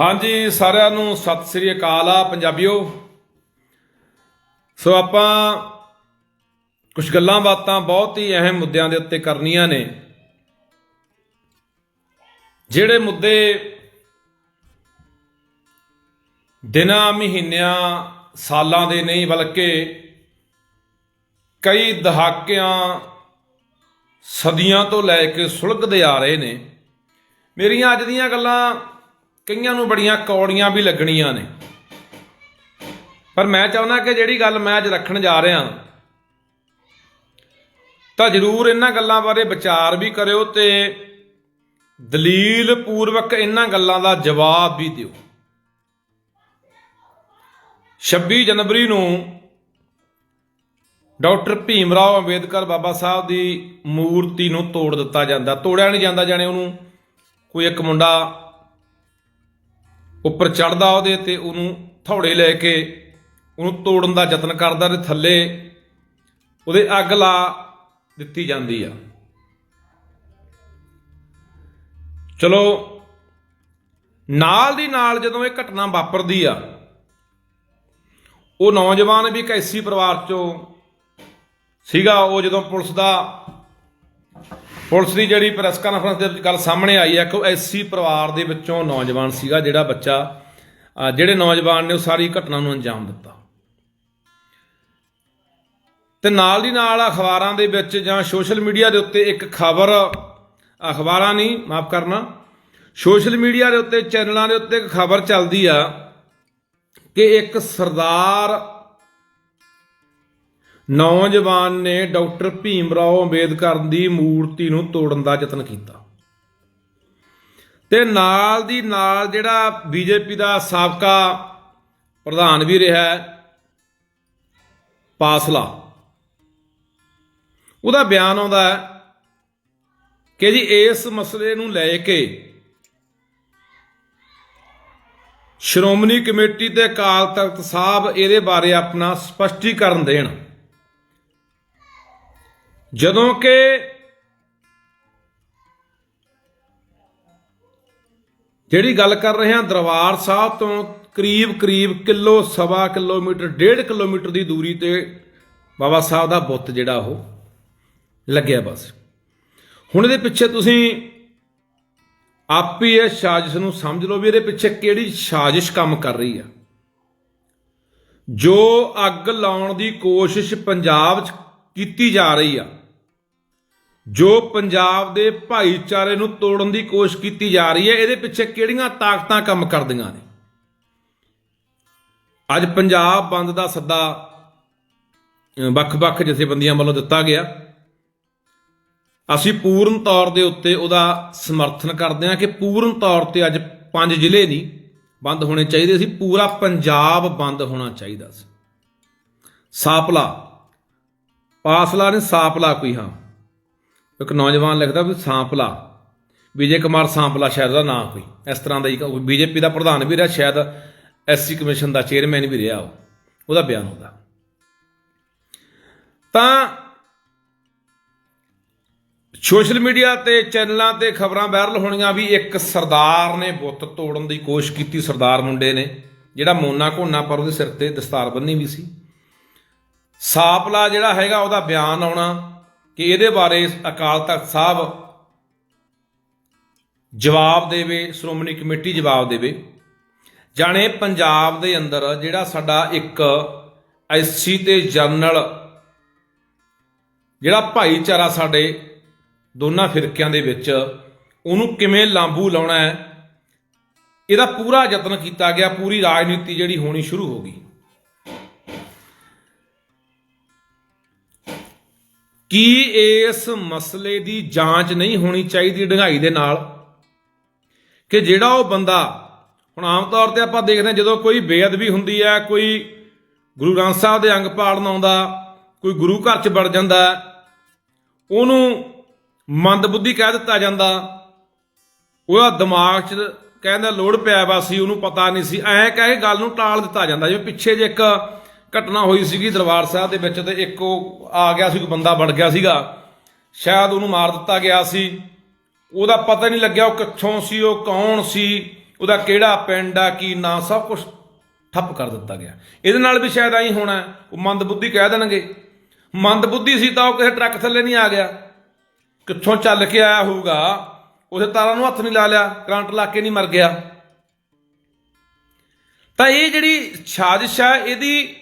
ਹਾਂਜੀ, ਸਾਰਿਆਂ ਨੂੰ ਸਤਿ ਸ੍ਰੀ ਅਕਾਲ ਆ ਪੰਜਾਬੀਓ। ਸੋ ਆਪਾਂ ਕੁਝ ਗੱਲਾਂ ਬਾਤਾਂ ਬਹੁਤ ਹੀ ਅਹਿਮ ਮੁੱਦਿਆਂ ਦੇ ਉੱਤੇ ਕਰਨੀਆਂ ਨੇ। ਜਿਹੜੇ ਮੁੱਦੇ ਦਿਨਾਂ, ਮਹੀਨਿਆਂ, ਸਾਲਾਂ ਦੇ ਨਹੀਂ ਬਲਕਿ ਕਈ ਦਹਾਕਿਆਂ, ਸਦੀਆਂ ਤੋਂ ਲੈ ਕੇ ਸੁਲਗਦੇ ਆ ਰਹੇ ਨੇ। ਮੇਰੀਆਂ ਅੱਜ ਦੀਆਂ ਗੱਲਾਂ ਕਈਆਂ ਨੂੰ ਬੜੀਆਂ ਕੌੜੀਆਂ ਵੀ ਲੱਗਣੀਆਂ ਨੇ। ਪਰ ਮੈਂ ਚਾਹੁੰਦਾ ਕਿ ਜਿਹੜੀ ਗੱਲ ਮੈਂ ਅੱਜ ਰੱਖਣ ਜਾ ਰਿਹਾ ਤਾਂ ਜ਼ਰੂਰ ਇਹਨਾਂ ਗੱਲਾਂ ਬਾਰੇ ਵਿਚਾਰ ਵੀ ਕਰਿਓ ਤੇ ਦਲੀਲ ਪੂਰਵਕ ਇਹਨਾਂ ਗੱਲਾਂ ਦਾ ਜਵਾਬ ਵੀ ਦਿਓ। 26 ਜਨਵਰੀ ਨੂੰ ਡਾਕਟਰ ਭੀਮ ਰਾਓ ਅੰਬੇਦਕਰ ਬਾਬਾ ਸਾਹਿਬ ਦੀ ਮੂਰਤੀ ਨੂੰ ਤੋੜ ਦਿੱਤਾ ਜਾਂਦਾ। ਤੋੜਿਆ ਨਹੀਂ ਜਾਂਦਾ, ਜਾਣੇ ਉਹਨੂੰ ਕੋਈ ਇੱਕ ਮੁੰਡਾ ਉੱਪਰ ਚੜਦਾ ਉਹਦੇ ਤੇ ਉਹਨੂੰ ਥੌੜੇ ਲੈ ਕੇ ਉਹਨੂੰ ਤੋੜਨ ਦਾ ਯਤਨ ਕਰਦਾ ਤੇ ਥੱਲੇ ਉਹਦੇ ਅੱਗ ਲਾ ਦਿੱਤੀ ਜਾਂਦੀ ਆ। ਚਲੋ, ਨਾਲ ਦੀ ਨਾਲ ਜਦੋਂ ਇਹ ਘਟਨਾ ਵਾਪਰਦੀ ਆ, ਉਹ ਨੌਜਵਾਨ ਵੀ ਇੱਕ ਐਸੀ ਪਰਿਵਾਰ ਚੋਂ ਸੀਗਾ, ਉਹ ਜਦੋਂ ਪੁਲਿਸ ਦਾ ਪੁਲਿਸ ਦੀ ਜਿਹੜੀ ਪ੍ਰੈਸ ਕਾਨਫਰੰਸ ਦੇ ਵਿੱਚ ਗੱਲ ਸਾਹਮਣੇ ਆਈ ਹੈ ਕਿ ਉਹ ਐਸੀ ਪਰਿਵਾਰ ਦੇ ਵਿੱਚੋਂ ਨੌਜਵਾਨ ਸੀਗਾ ਜਿਹੜਾ ਬੱਚਾ ਜਿਹੜੇ ਨੌਜਵਾਨ ਨੇ ਉਹ ਸਾਰੀ ਘਟਨਾ ਨੂੰ ਅੰਜਾਮ ਦਿੱਤਾ। ਤੇ ਨਾਲ ਦੀ ਨਾਲ ਅਖਬਾਰਾਂ ਦੇ ਵਿੱਚ ਜਾਂ ਸੋਸ਼ਲ ਮੀਡੀਆ ਦੇ ਉੱਤੇ ਇੱਕ ਖਬਰ, ਅਖਬਾਰਾਂ ਨਹੀਂ, ਮਾਫ ਕਰਨਾ, ਸੋਸ਼ਲ ਮੀਡੀਆ ਦੇ ਉੱਤੇ, ਚੈਨਲਾਂ ਦੇ ਉੱਤੇ ਇੱਕ ਖਬਰ ਚੱਲਦੀ ਆ ਕਿ ਇੱਕ ਸਰਦਾਰ ਨੌਜਵਾਨ ਨੇ ਡਾਕਟਰ ਭੀਮ ਰਾਓ ਅੰਬੇਦਕਰ ਦੀ ਮੂਰਤੀ ਨੂੰ ਤੋੜਨ ਦਾ ਯਤਨ ਕੀਤਾ। ਤੇ ਨਾਲ ਦੀ ਨਾਲ ਜਿਹੜਾ ਬੀਜੇਪੀ ਦਾ ਸਾਬਕਾ ਪ੍ਰਧਾਨ ਵੀ ਰਿਹਾ ਪਾਸਲਾ। ਉਹਦਾ ਬਿਆਨ ਆਉਂਦਾ ਹੈ ਕਿ ਜੀ ਇਸ ਮਸਲੇ ਨੂੰ ਲੈ ਕੇ ਸ਼੍ਰੋਮਣੀ ਕਮੇਟੀ ਤੇ ਅਕਾਲ ਤਖਤ ਸਾਹਿਬ ਇਹਦੇ ਬਾਰੇ ਆਪਣਾ ਸਪਸ਼ਟੀਕਰਨ ਦੇਣ। ਜਦੋਂ ਕਿ ਜਿਹੜੀ ਗੱਲ ਕਰ ਰਹੇ ਹਾਂ, ਦਰਬਾਰ ਸਾਹਿਬ ਤੋਂ ਕਰੀਬ ਕਰੀਬ ਕਿਲੋ, ਸਵਾ ਕਿਲੋਮੀਟਰ, ਡੇਢ ਕਿਲੋਮੀਟਰ ਦੀ ਦੂਰੀ ਤੇ ਬਾਬਾ ਸਾਹਿਬ ਦਾ ਬੁੱਤ ਜਿਹੜਾ ਉਹ ਲੱਗਿਆ ਬਸ। ਹੁਣ ਇਹਦੇ ਪਿੱਛੇ ਤੁਸੀਂ ਆਪ ਹੀ ਇਹ ਸਾਜ਼ਿਸ਼ ਨੂੰ ਸਮਝ ਲਓ ਵੀ ਇਹਦੇ ਪਿੱਛੇ ਕਿਹੜੀ ਸਾਜ਼ਿਸ਼ ਕੰਮ ਕਰ ਰਹੀ ਆ। ਜੋ ਅੱਗ ਲਾਉਣ ਦੀ ਕੋਸ਼ਿਸ਼ ਪੰਜਾਬ 'ਚ ਕੀਤੀ ਜਾ ਰਹੀ ਆ ਜੋ ਪੰਜਾਬ ਦੇ ਭਾਈਚਾਰੇ ਨੂੰ ਤੋੜਨ ਦੀ ਕੋਸ਼ਿਸ਼ ਕੀਤੀ ਜਾ ਰਹੀ ਹੈ, ਇਹਦੇ ਪਿੱਛੇ ਕਿਹੜੀਆਂ ਤਾਕਤਾਂ ਕੰਮ ਕਰਦੀਆਂ ਨੇ? ਅੱਜ ਪੰਜਾਬ ਬੰਦ ਦਾ ਸੱਦਾ ਵੱਖ-ਵੱਖ ਜਥੇਬੰਦੀਆਂ ਵੱਲੋਂ ਦਿੱਤਾ ਗਿਆ। ਅਸੀਂ ਪੂਰਨ ਤੌਰ ਦੇ ਉੱਤੇ ਉਹਦਾ ਸਮਰਥਨ ਕਰਦੇ ਹਾਂ ਕਿ ਪੂਰਨ ਤੌਰ ਤੇ ਅੱਜ ਪੰਜ ਜ਼ਿਲ੍ਹੇ ਨਹੀਂ, ਬੰਦ ਹੋਣੇ ਚਾਹੀਦੇ ਸੀ, ਪੂਰਾ ਪੰਜਾਬ ਬੰਦ ਹੋਣਾ ਚਾਹੀਦਾ ਸੀ। ਸਾਪਲਾ, ਪਾਸਲਾ ਨੇ ਸਾਪਲਾ ਕੋਈ ਹਾਂ। ਇੱਕ ਨੌਜਵਾਨ ਲਿਖਦਾ ਵੀ ਸਾਂਪਲਾ। ਵਿਜੇ ਕੁਮਾਰ ਸਾਂਪਲਾ ਸ਼ਾਇਦ ਦਾ ਨਾਂ ਕੋਈ। ਇਸ ਤਰ੍ਹਾਂ ਦਾ ਹੀ ਬੀਜੇਪੀ ਦਾ ਪ੍ਰਧਾਨ ਵੀ ਰਿਹਾ, ਸ਼ਾਇਦ ਐਸਸੀ ਕਮਿਸ਼ਨ ਦਾ ਚੇਅਰਮੈਨ ਵੀ ਰਿਹਾ ਉਹ। ਉਹਦਾ ਬਿਆਨ ਹੁੰਦਾ। ਤਾਂ ਸੋਸ਼ਲ ਮੀਡੀਆ ਤੇ ਚੈਨਲਾਂ ਤੇ ਖਬਰਾਂ ਵਾਇਰਲ ਹੋਣੀਆਂ ਵੀ ਇੱਕ ਸਰਦਾਰ ਨੇ ਬੁੱਤ ਤੋੜਨ ਦੀ ਕੋਸ਼ਿਸ਼ ਕੀਤੀ। ਸਰਦਾਰ ਮੁੰਡੇ ਨੇ, ਜਿਹੜਾ ਮੋਨਾ ਘੋਨਾ ਪਰ ਉਹਦੇ ਸਿਰ ਤੇ ਦਸਤਾਰ ਬੰਨੀ ਵੀ ਸੀ। ਸਾਪਲਾ ਜਿਹੜਾ ਹੈਗਾ, ਉਹਦਾ ਬਿਆਨ ਆਉਣਾ ਕਿ ਇਹਦੇ ਬਾਰੇ ਅਕਾਲ ਤਖਤ ਸਾਹਿਬ ਜਵਾਬ ਦੇਵੇ, ਸ਼੍ਰੋਮਣੀ ਕਮੇਟੀ ਜਵਾਬ ਦੇਵੇ। ਜਾਣੇ ਪੰਜਾਬ ਦੇ ਅੰਦਰ ਜਿਹੜਾ ਸਾਡਾ ਇੱਕ ਐਸਸੀ ਤੇ ਜਨਰਲ ਜਿਹੜਾ ਭਾਈਚਾਰਾ ਸਾਡੇ ਦੋਨਾਂ ਫਿਰਕਿਆਂ ਦੇ ਵਿੱਚ, ਉਹਨੂੰ ਕਿਵੇਂ ਲਾਂਬੂ ਲਾਉਣਾ ਹੈ, ਇਹਦਾ ਪੂਰਾ ਯਤਨ ਕੀਤਾ ਗਿਆ, ਪੂਰੀ ਰਾਜਨੀਤੀ ਜਿਹੜੀ ਹੋਣੀ ਸ਼ੁਰੂ ਹੋ ਗਈ। ਕੀ ਇਸ ਮਸਲੇ ਦੀ ਜਾਂਚ ਨਹੀਂ ਹੋਣੀ ਚਾਹੀਦੀ ਡੰਗਾਈ ਦੇ ਨਾਲ? ਕਿ ਜਿਹੜਾ ਉਹ ਬੰਦਾ, ਹੁਣ ਆਮ ਤੌਰ ਤੇ ਆਪਾਂ ਦੇਖਦੇ ਹਾਂ, ਜਦੋਂ ਕੋਈ ਬੇਅਦਬੀ ਹੁੰਦੀ ਹੈ, ਕੋਈ ਗੁਰੂ ਗ੍ਰੰਥ ਸਾਹਿਬ ਦੇ ਅੰਗ ਪਾੜਨ ਆਉਂਦਾ, ਕੋਈ ਗੁਰੂ ਘਰ ਚ ਵੜ ਜਾਂਦਾ, ਉਹਨੂੰ ਮੰਦਬੁੱਧੀ ਕਹਿ ਦਿੱਤਾ ਜਾਂਦਾ, ਉਹਦਾ ਦਿਮਾਗ 'ਚ ਕਹਿੰਦਾ ਲੋੜ ਪਿਆ ਵਾ ਸੀ, ਉਹਨੂੰ ਪਤਾ ਨਹੀਂ ਸੀ, ਐਂ ਕਹਿ ਕੇ ਗੱਲ ਨੂੰ ਟਾਲ ਦਿੱਤਾ ਜਾਂਦਾ, ਜਿਵੇਂ ਪਿੱਛੇ ਜੇ ਇੱਕ ਘਟਨਾ ਹੋਈ ਸੀਗੀ ਦਰਬਾਰ ਸਾਹਿਬ ਦੇ ਵਿੱਚ ਤੇ ਇੱਕ ਉਹ ਆ ਗਿਆ ਸੀ, ਕੋਈ ਬੰਦਾ ਵੜ ਗਿਆ ਸੀਗਾ। ਸ਼ਾਇਦ ਉਹਨੂੰ ਮਾਰ ਦਿੱਤਾ ਗਿਆ ਸੀ। ਉਹਦਾ ਪਤਾ ਨਹੀਂ ਲੱਗਿਆ ਉਹ ਕਿੱਥੋਂ ਸੀ, ਉਹ ਕੌਣ ਸੀ, ਉਹਦਾ ਕਿਹੜਾ ਪਿੰਡ ਆ, ਕੀ ਨਾਂ, ਸਭ ਕੁਝ ਠੱਪ ਕਰ ਦਿੱਤਾ ਗਿਆ। ਇਹਦੇ ਨਾਲ ਵੀ ਸ਼ਾਇਦ ਐਂ ਹੋਣਾ ਹੈ। ਉਹ ਮੰਦਬੁੱਧੀ ਕਹਿ ਦੇਣਗੇ। ਮੰਦਬੁੱਧੀ ਸੀ ਤਾਂ ਉਹ ਕਿਸੇ ਟਰੱਕ ਥੱਲੇ ਨਹੀਂ ਆ ਗਿਆ। ਕਿੱਥੋਂ ਚੱਲ ਕੇ ਆਇਆ ਹੋਊਗਾ, ਉਹਦੇ ਤਾਰਾਂ ਨੂੰ ਹੱਥ ਨਹੀਂ ਲਾ ਲਿਆ, ਕਰੰਟ ਲਾ ਕੇ ਨਹੀਂ ਮਰ ਗਿਆ। ਤਾਂ ਇਹ ਜਿਹੜੀ ਸਾਜ਼ਿਸ਼ ਹੈ, ਇਹਦੀ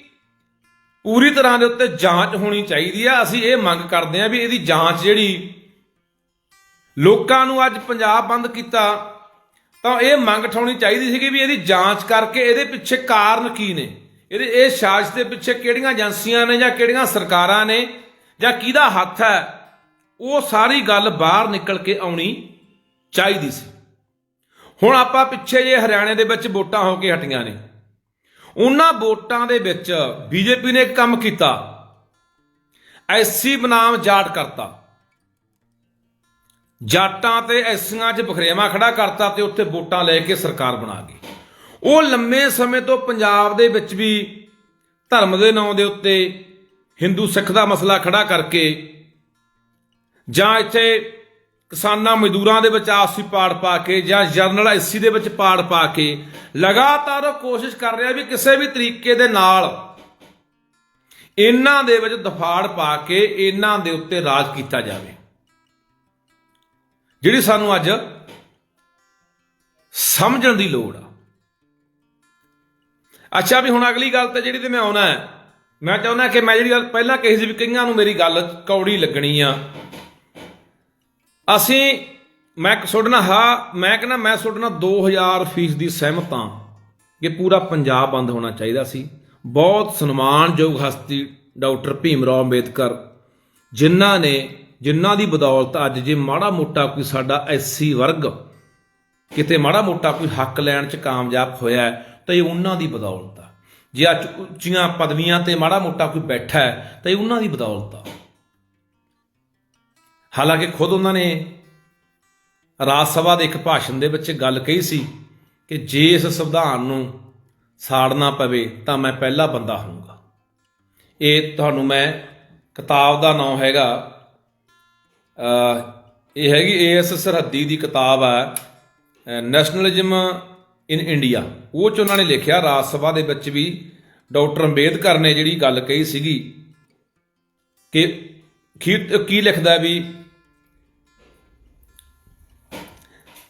ਪੂਰੀ ਤਰ੍ਹਾਂ ਦੇ ਉੱਤੇ ਜਾਂਚ ਹੋਣੀ ਚਾਹੀਦੀ ਆ। ਅਸੀਂ ਇਹ ਮੰਗ ਕਰਦੇ ਆ ਵੀ ਇਹਦੀ ਜਾਂਚ ਜਿਹੜੀ ਲੋਕਾਂ ਨੂੰ ਅੱਜ ਪੰਜਾਬ ਬੰਦ ਕੀਤਾ, ਤਾਂ ਇਹ ਮੰਗ ਠਾਉਣੀ ਚਾਹੀਦੀ ਸੀਗੀ ਵੀ ਇਹਦੀ ਜਾਂਚ ਕਰਕੇ ਇਹਦੇ ਪਿੱਛੇ ਕਾਰਨ ਕੀ ਨੇ? ਇਹਦੇ ਇਹ ਸਾਜ਼ਿਸ਼ ਦੇ ਪਿੱਛੇ ਕਿਹੜੀਆਂ ਏਜੰਸੀਆਂ ਨੇ ਜਾਂ ਕਿਹੜੀਆਂ ਸਰਕਾਰਾਂ ਨੇ ਜਾਂ ਕਿਹਦਾ ਹੱਥ ਹੈ, ਉਹ ਸਾਰੀ ਗੱਲ ਬਾਹਰ ਨਿਕਲ ਕੇ ਆਉਣੀ ਚਾਹੀਦੀ ਸੀ। ਹੁਣ ਆਪਾਂ ਪਿੱਛੇ ਜੇ ਹਰਿਆਣੇ ਦੇ ਵਿੱਚ ਵੋਟਾਂ ਹੋ ਕੇ ਹਟੀਆਂ ਨੇ ਉਹਨਾਂ ਵੋਟਾਂ ਦੇ ਵਿੱਚ ਬੀਜੇਪੀ ਨੇ ਇੱਕ ਕੰਮ ਕੀਤਾ। ਐਸੀ ਬਨਾਮ ਜਾਟ ਕਰਤਾ। ਜਾਟਾਂ ਤੇ ਐਸੀਆਂ 'ਚ ਬਖਰੇਵਾ ਖੜਾ ਕਰਤਾ ਤੇ ਉੱਥੇ ਵੋਟਾਂ ਲੈ ਕੇ ਸਰਕਾਰ ਬਣਾ ਗਈ। ਉਹ ਲੰਮੇ ਸਮੇਂ ਤੋਂ ਪੰਜਾਬ ਦੇ ਵਿੱਚ ਵੀ ਧਰਮ ਦੇ ਨਾਂ ਦੇ ਉੱਤੇ ਹਿੰਦੂ ਸਿੱਖ ਦਾ ਮਸਲਾ ਖੜਾ ਕਰਕੇ ਜਾਂ ਇੱਥੇ ਕਿਸਾਨਾਂ ਮਜ਼ਦੂਰਾਂ ਦੇ ਵਿੱਚ ਆਪਸੀ ਪਾੜ ਪਾ ਕੇ ਜਾਂ ਜਰਨਲ ਐਸਸੀ ਦੇ ਵਿੱਚ ਪਾੜ ਪਾ ਕੇ ਲਗਾਤਾਰ ਉਹ ਕੋਸ਼ਿਸ਼ ਕਰ ਰਿਹਾ ਵੀ ਕਿਸੇ ਵੀ ਤਰੀਕੇ ਦੇ ਨਾਲ ਇਹਨਾਂ ਦੇ ਵਿੱਚ ਦਫਾੜ ਪਾ ਕੇ ਇਹਨਾਂ ਦੇ ਉੱਤੇ ਰਾਜ ਕੀਤਾ ਜਾਵੇ। ਜਿਹੜੀ ਸਾਨੂੰ ਅੱਜ ਸਮਝਣ ਦੀ ਲੋੜ ਆ। ਅੱਛਾ ਵੀ ਹੁਣ ਅਗਲੀ ਗੱਲ ਤੇ ਜਿਹੜੀ ਤੇ ਮੈਂ ਆਉਣਾ ਹੈ, ਮੈਂ ਚਾਹੁੰਦਾ ਕਿ ਮੈਂ ਜਿਹੜੀ ਗੱਲ ਪਹਿਲਾਂ ਕਹੀ ਸੀ ਵੀ ਕਈਆਂ ਨੂੰ ਮੇਰੀ ਗੱਲ ਕੌੜੀ ਲੱਗਣੀ ਆ। ਅਸੀਂ ਮੈਂ ਸੁਣਨਾ ਹਾਂ, ਮੈਂ ਕਹਿੰਦਾ ਮੈਂ ਸੁਣਨਾ 2000 ਫੀਸ ਦੀ ਸਹਿਮਤ ਹਾਂ ਕਿ ਪੂਰਾ ਪੰਜਾਬ ਬੰਦ ਹੋਣਾ ਚਾਹੀਦਾ ਸੀ। ਬਹੁਤ ਸਨਮਾਨਯੋਗ ਹਸਤੀ ਡਾਕਟਰ ਭੀਮ ਰਾਓ ਅੰਬੇਦਕਰ, ਜਿਨ੍ਹਾਂ ਨੇ, ਜਿਨ੍ਹਾਂ ਦੀ ਬਦੌਲਤ ਅੱਜ ਜੇ ਮਾੜਾ ਮੋਟਾ ਕੋਈ ਸਾਡਾ ਐਸਸੀ ਵਰਗ ਕਿਤੇ ਮਾੜਾ ਮੋਟਾ ਕੋਈ ਹੱਕ ਲੈਣ ਚ ਕਾਮਯਾਬ ਹੋਇਆ ਤਾਂ ਇਹ ਉਹਨਾਂ ਦੀ ਬਦੌਲਤ ਆ। ਜੇ ਅੱਜ ਉੱਚੀਆਂ ਪਦਵੀਆਂ ਤੇ ਮਾੜਾ ਮੋਟਾ ਕੋਈ ਬੈਠਾ ਹੈ, ਤਾਂ ਇਹ ਉਹਨਾਂ ਦੀ ਬਦੌਲਤ ਆ। ਹਾਲਾਂਕਿ ਖੁਦ ਉਹਨਾਂ ਨੇ ਰਾਜ ਸਭਾ ਦੇ ਇੱਕ ਭਾਸ਼ਣ ਦੇ ਵਿੱਚ ਗੱਲ ਕਹੀ ਸੀ ਕਿ ਜੇ ਇਸ ਸੰਵਿਧਾਨ ਨੂੰ ਸਾੜਨਾ ਪਵੇ ਤਾਂ ਮੈਂ ਪਹਿਲਾ ਬੰਦਾ ਹੋਊਗਾ। ਇਹ ਤੁਹਾਨੂੰ ਮੈਂ ਕਿਤਾਬ ਦਾ ਨਾਮ ਹੈਗਾ ਇਹ ਹੈਗੀ ਏਐਸ ਸਰਹੱਦੀ ਦੀ ਕਿਤਾਬ ਹੈ ਨੈਸ਼ਨਲਿਜ਼ਮ ਇਨ ਇੰਡੀਆ ਉਹ ਚ ਉਹਨਾਂ ਨੇ ਲਿਖਿਆ, ਰਾਜ ਸਭਾ ਦੇ ਵਿੱਚ ਵੀ ਡਾਕਟਰ ਅੰਬੇਦਕਰ ਨੇ ਜਿਹੜੀ ਗੱਲ ਕਹੀ ਸੀਗੀ ਕਿ, ਕੀ ਲਿਖਦਾ ਵੀ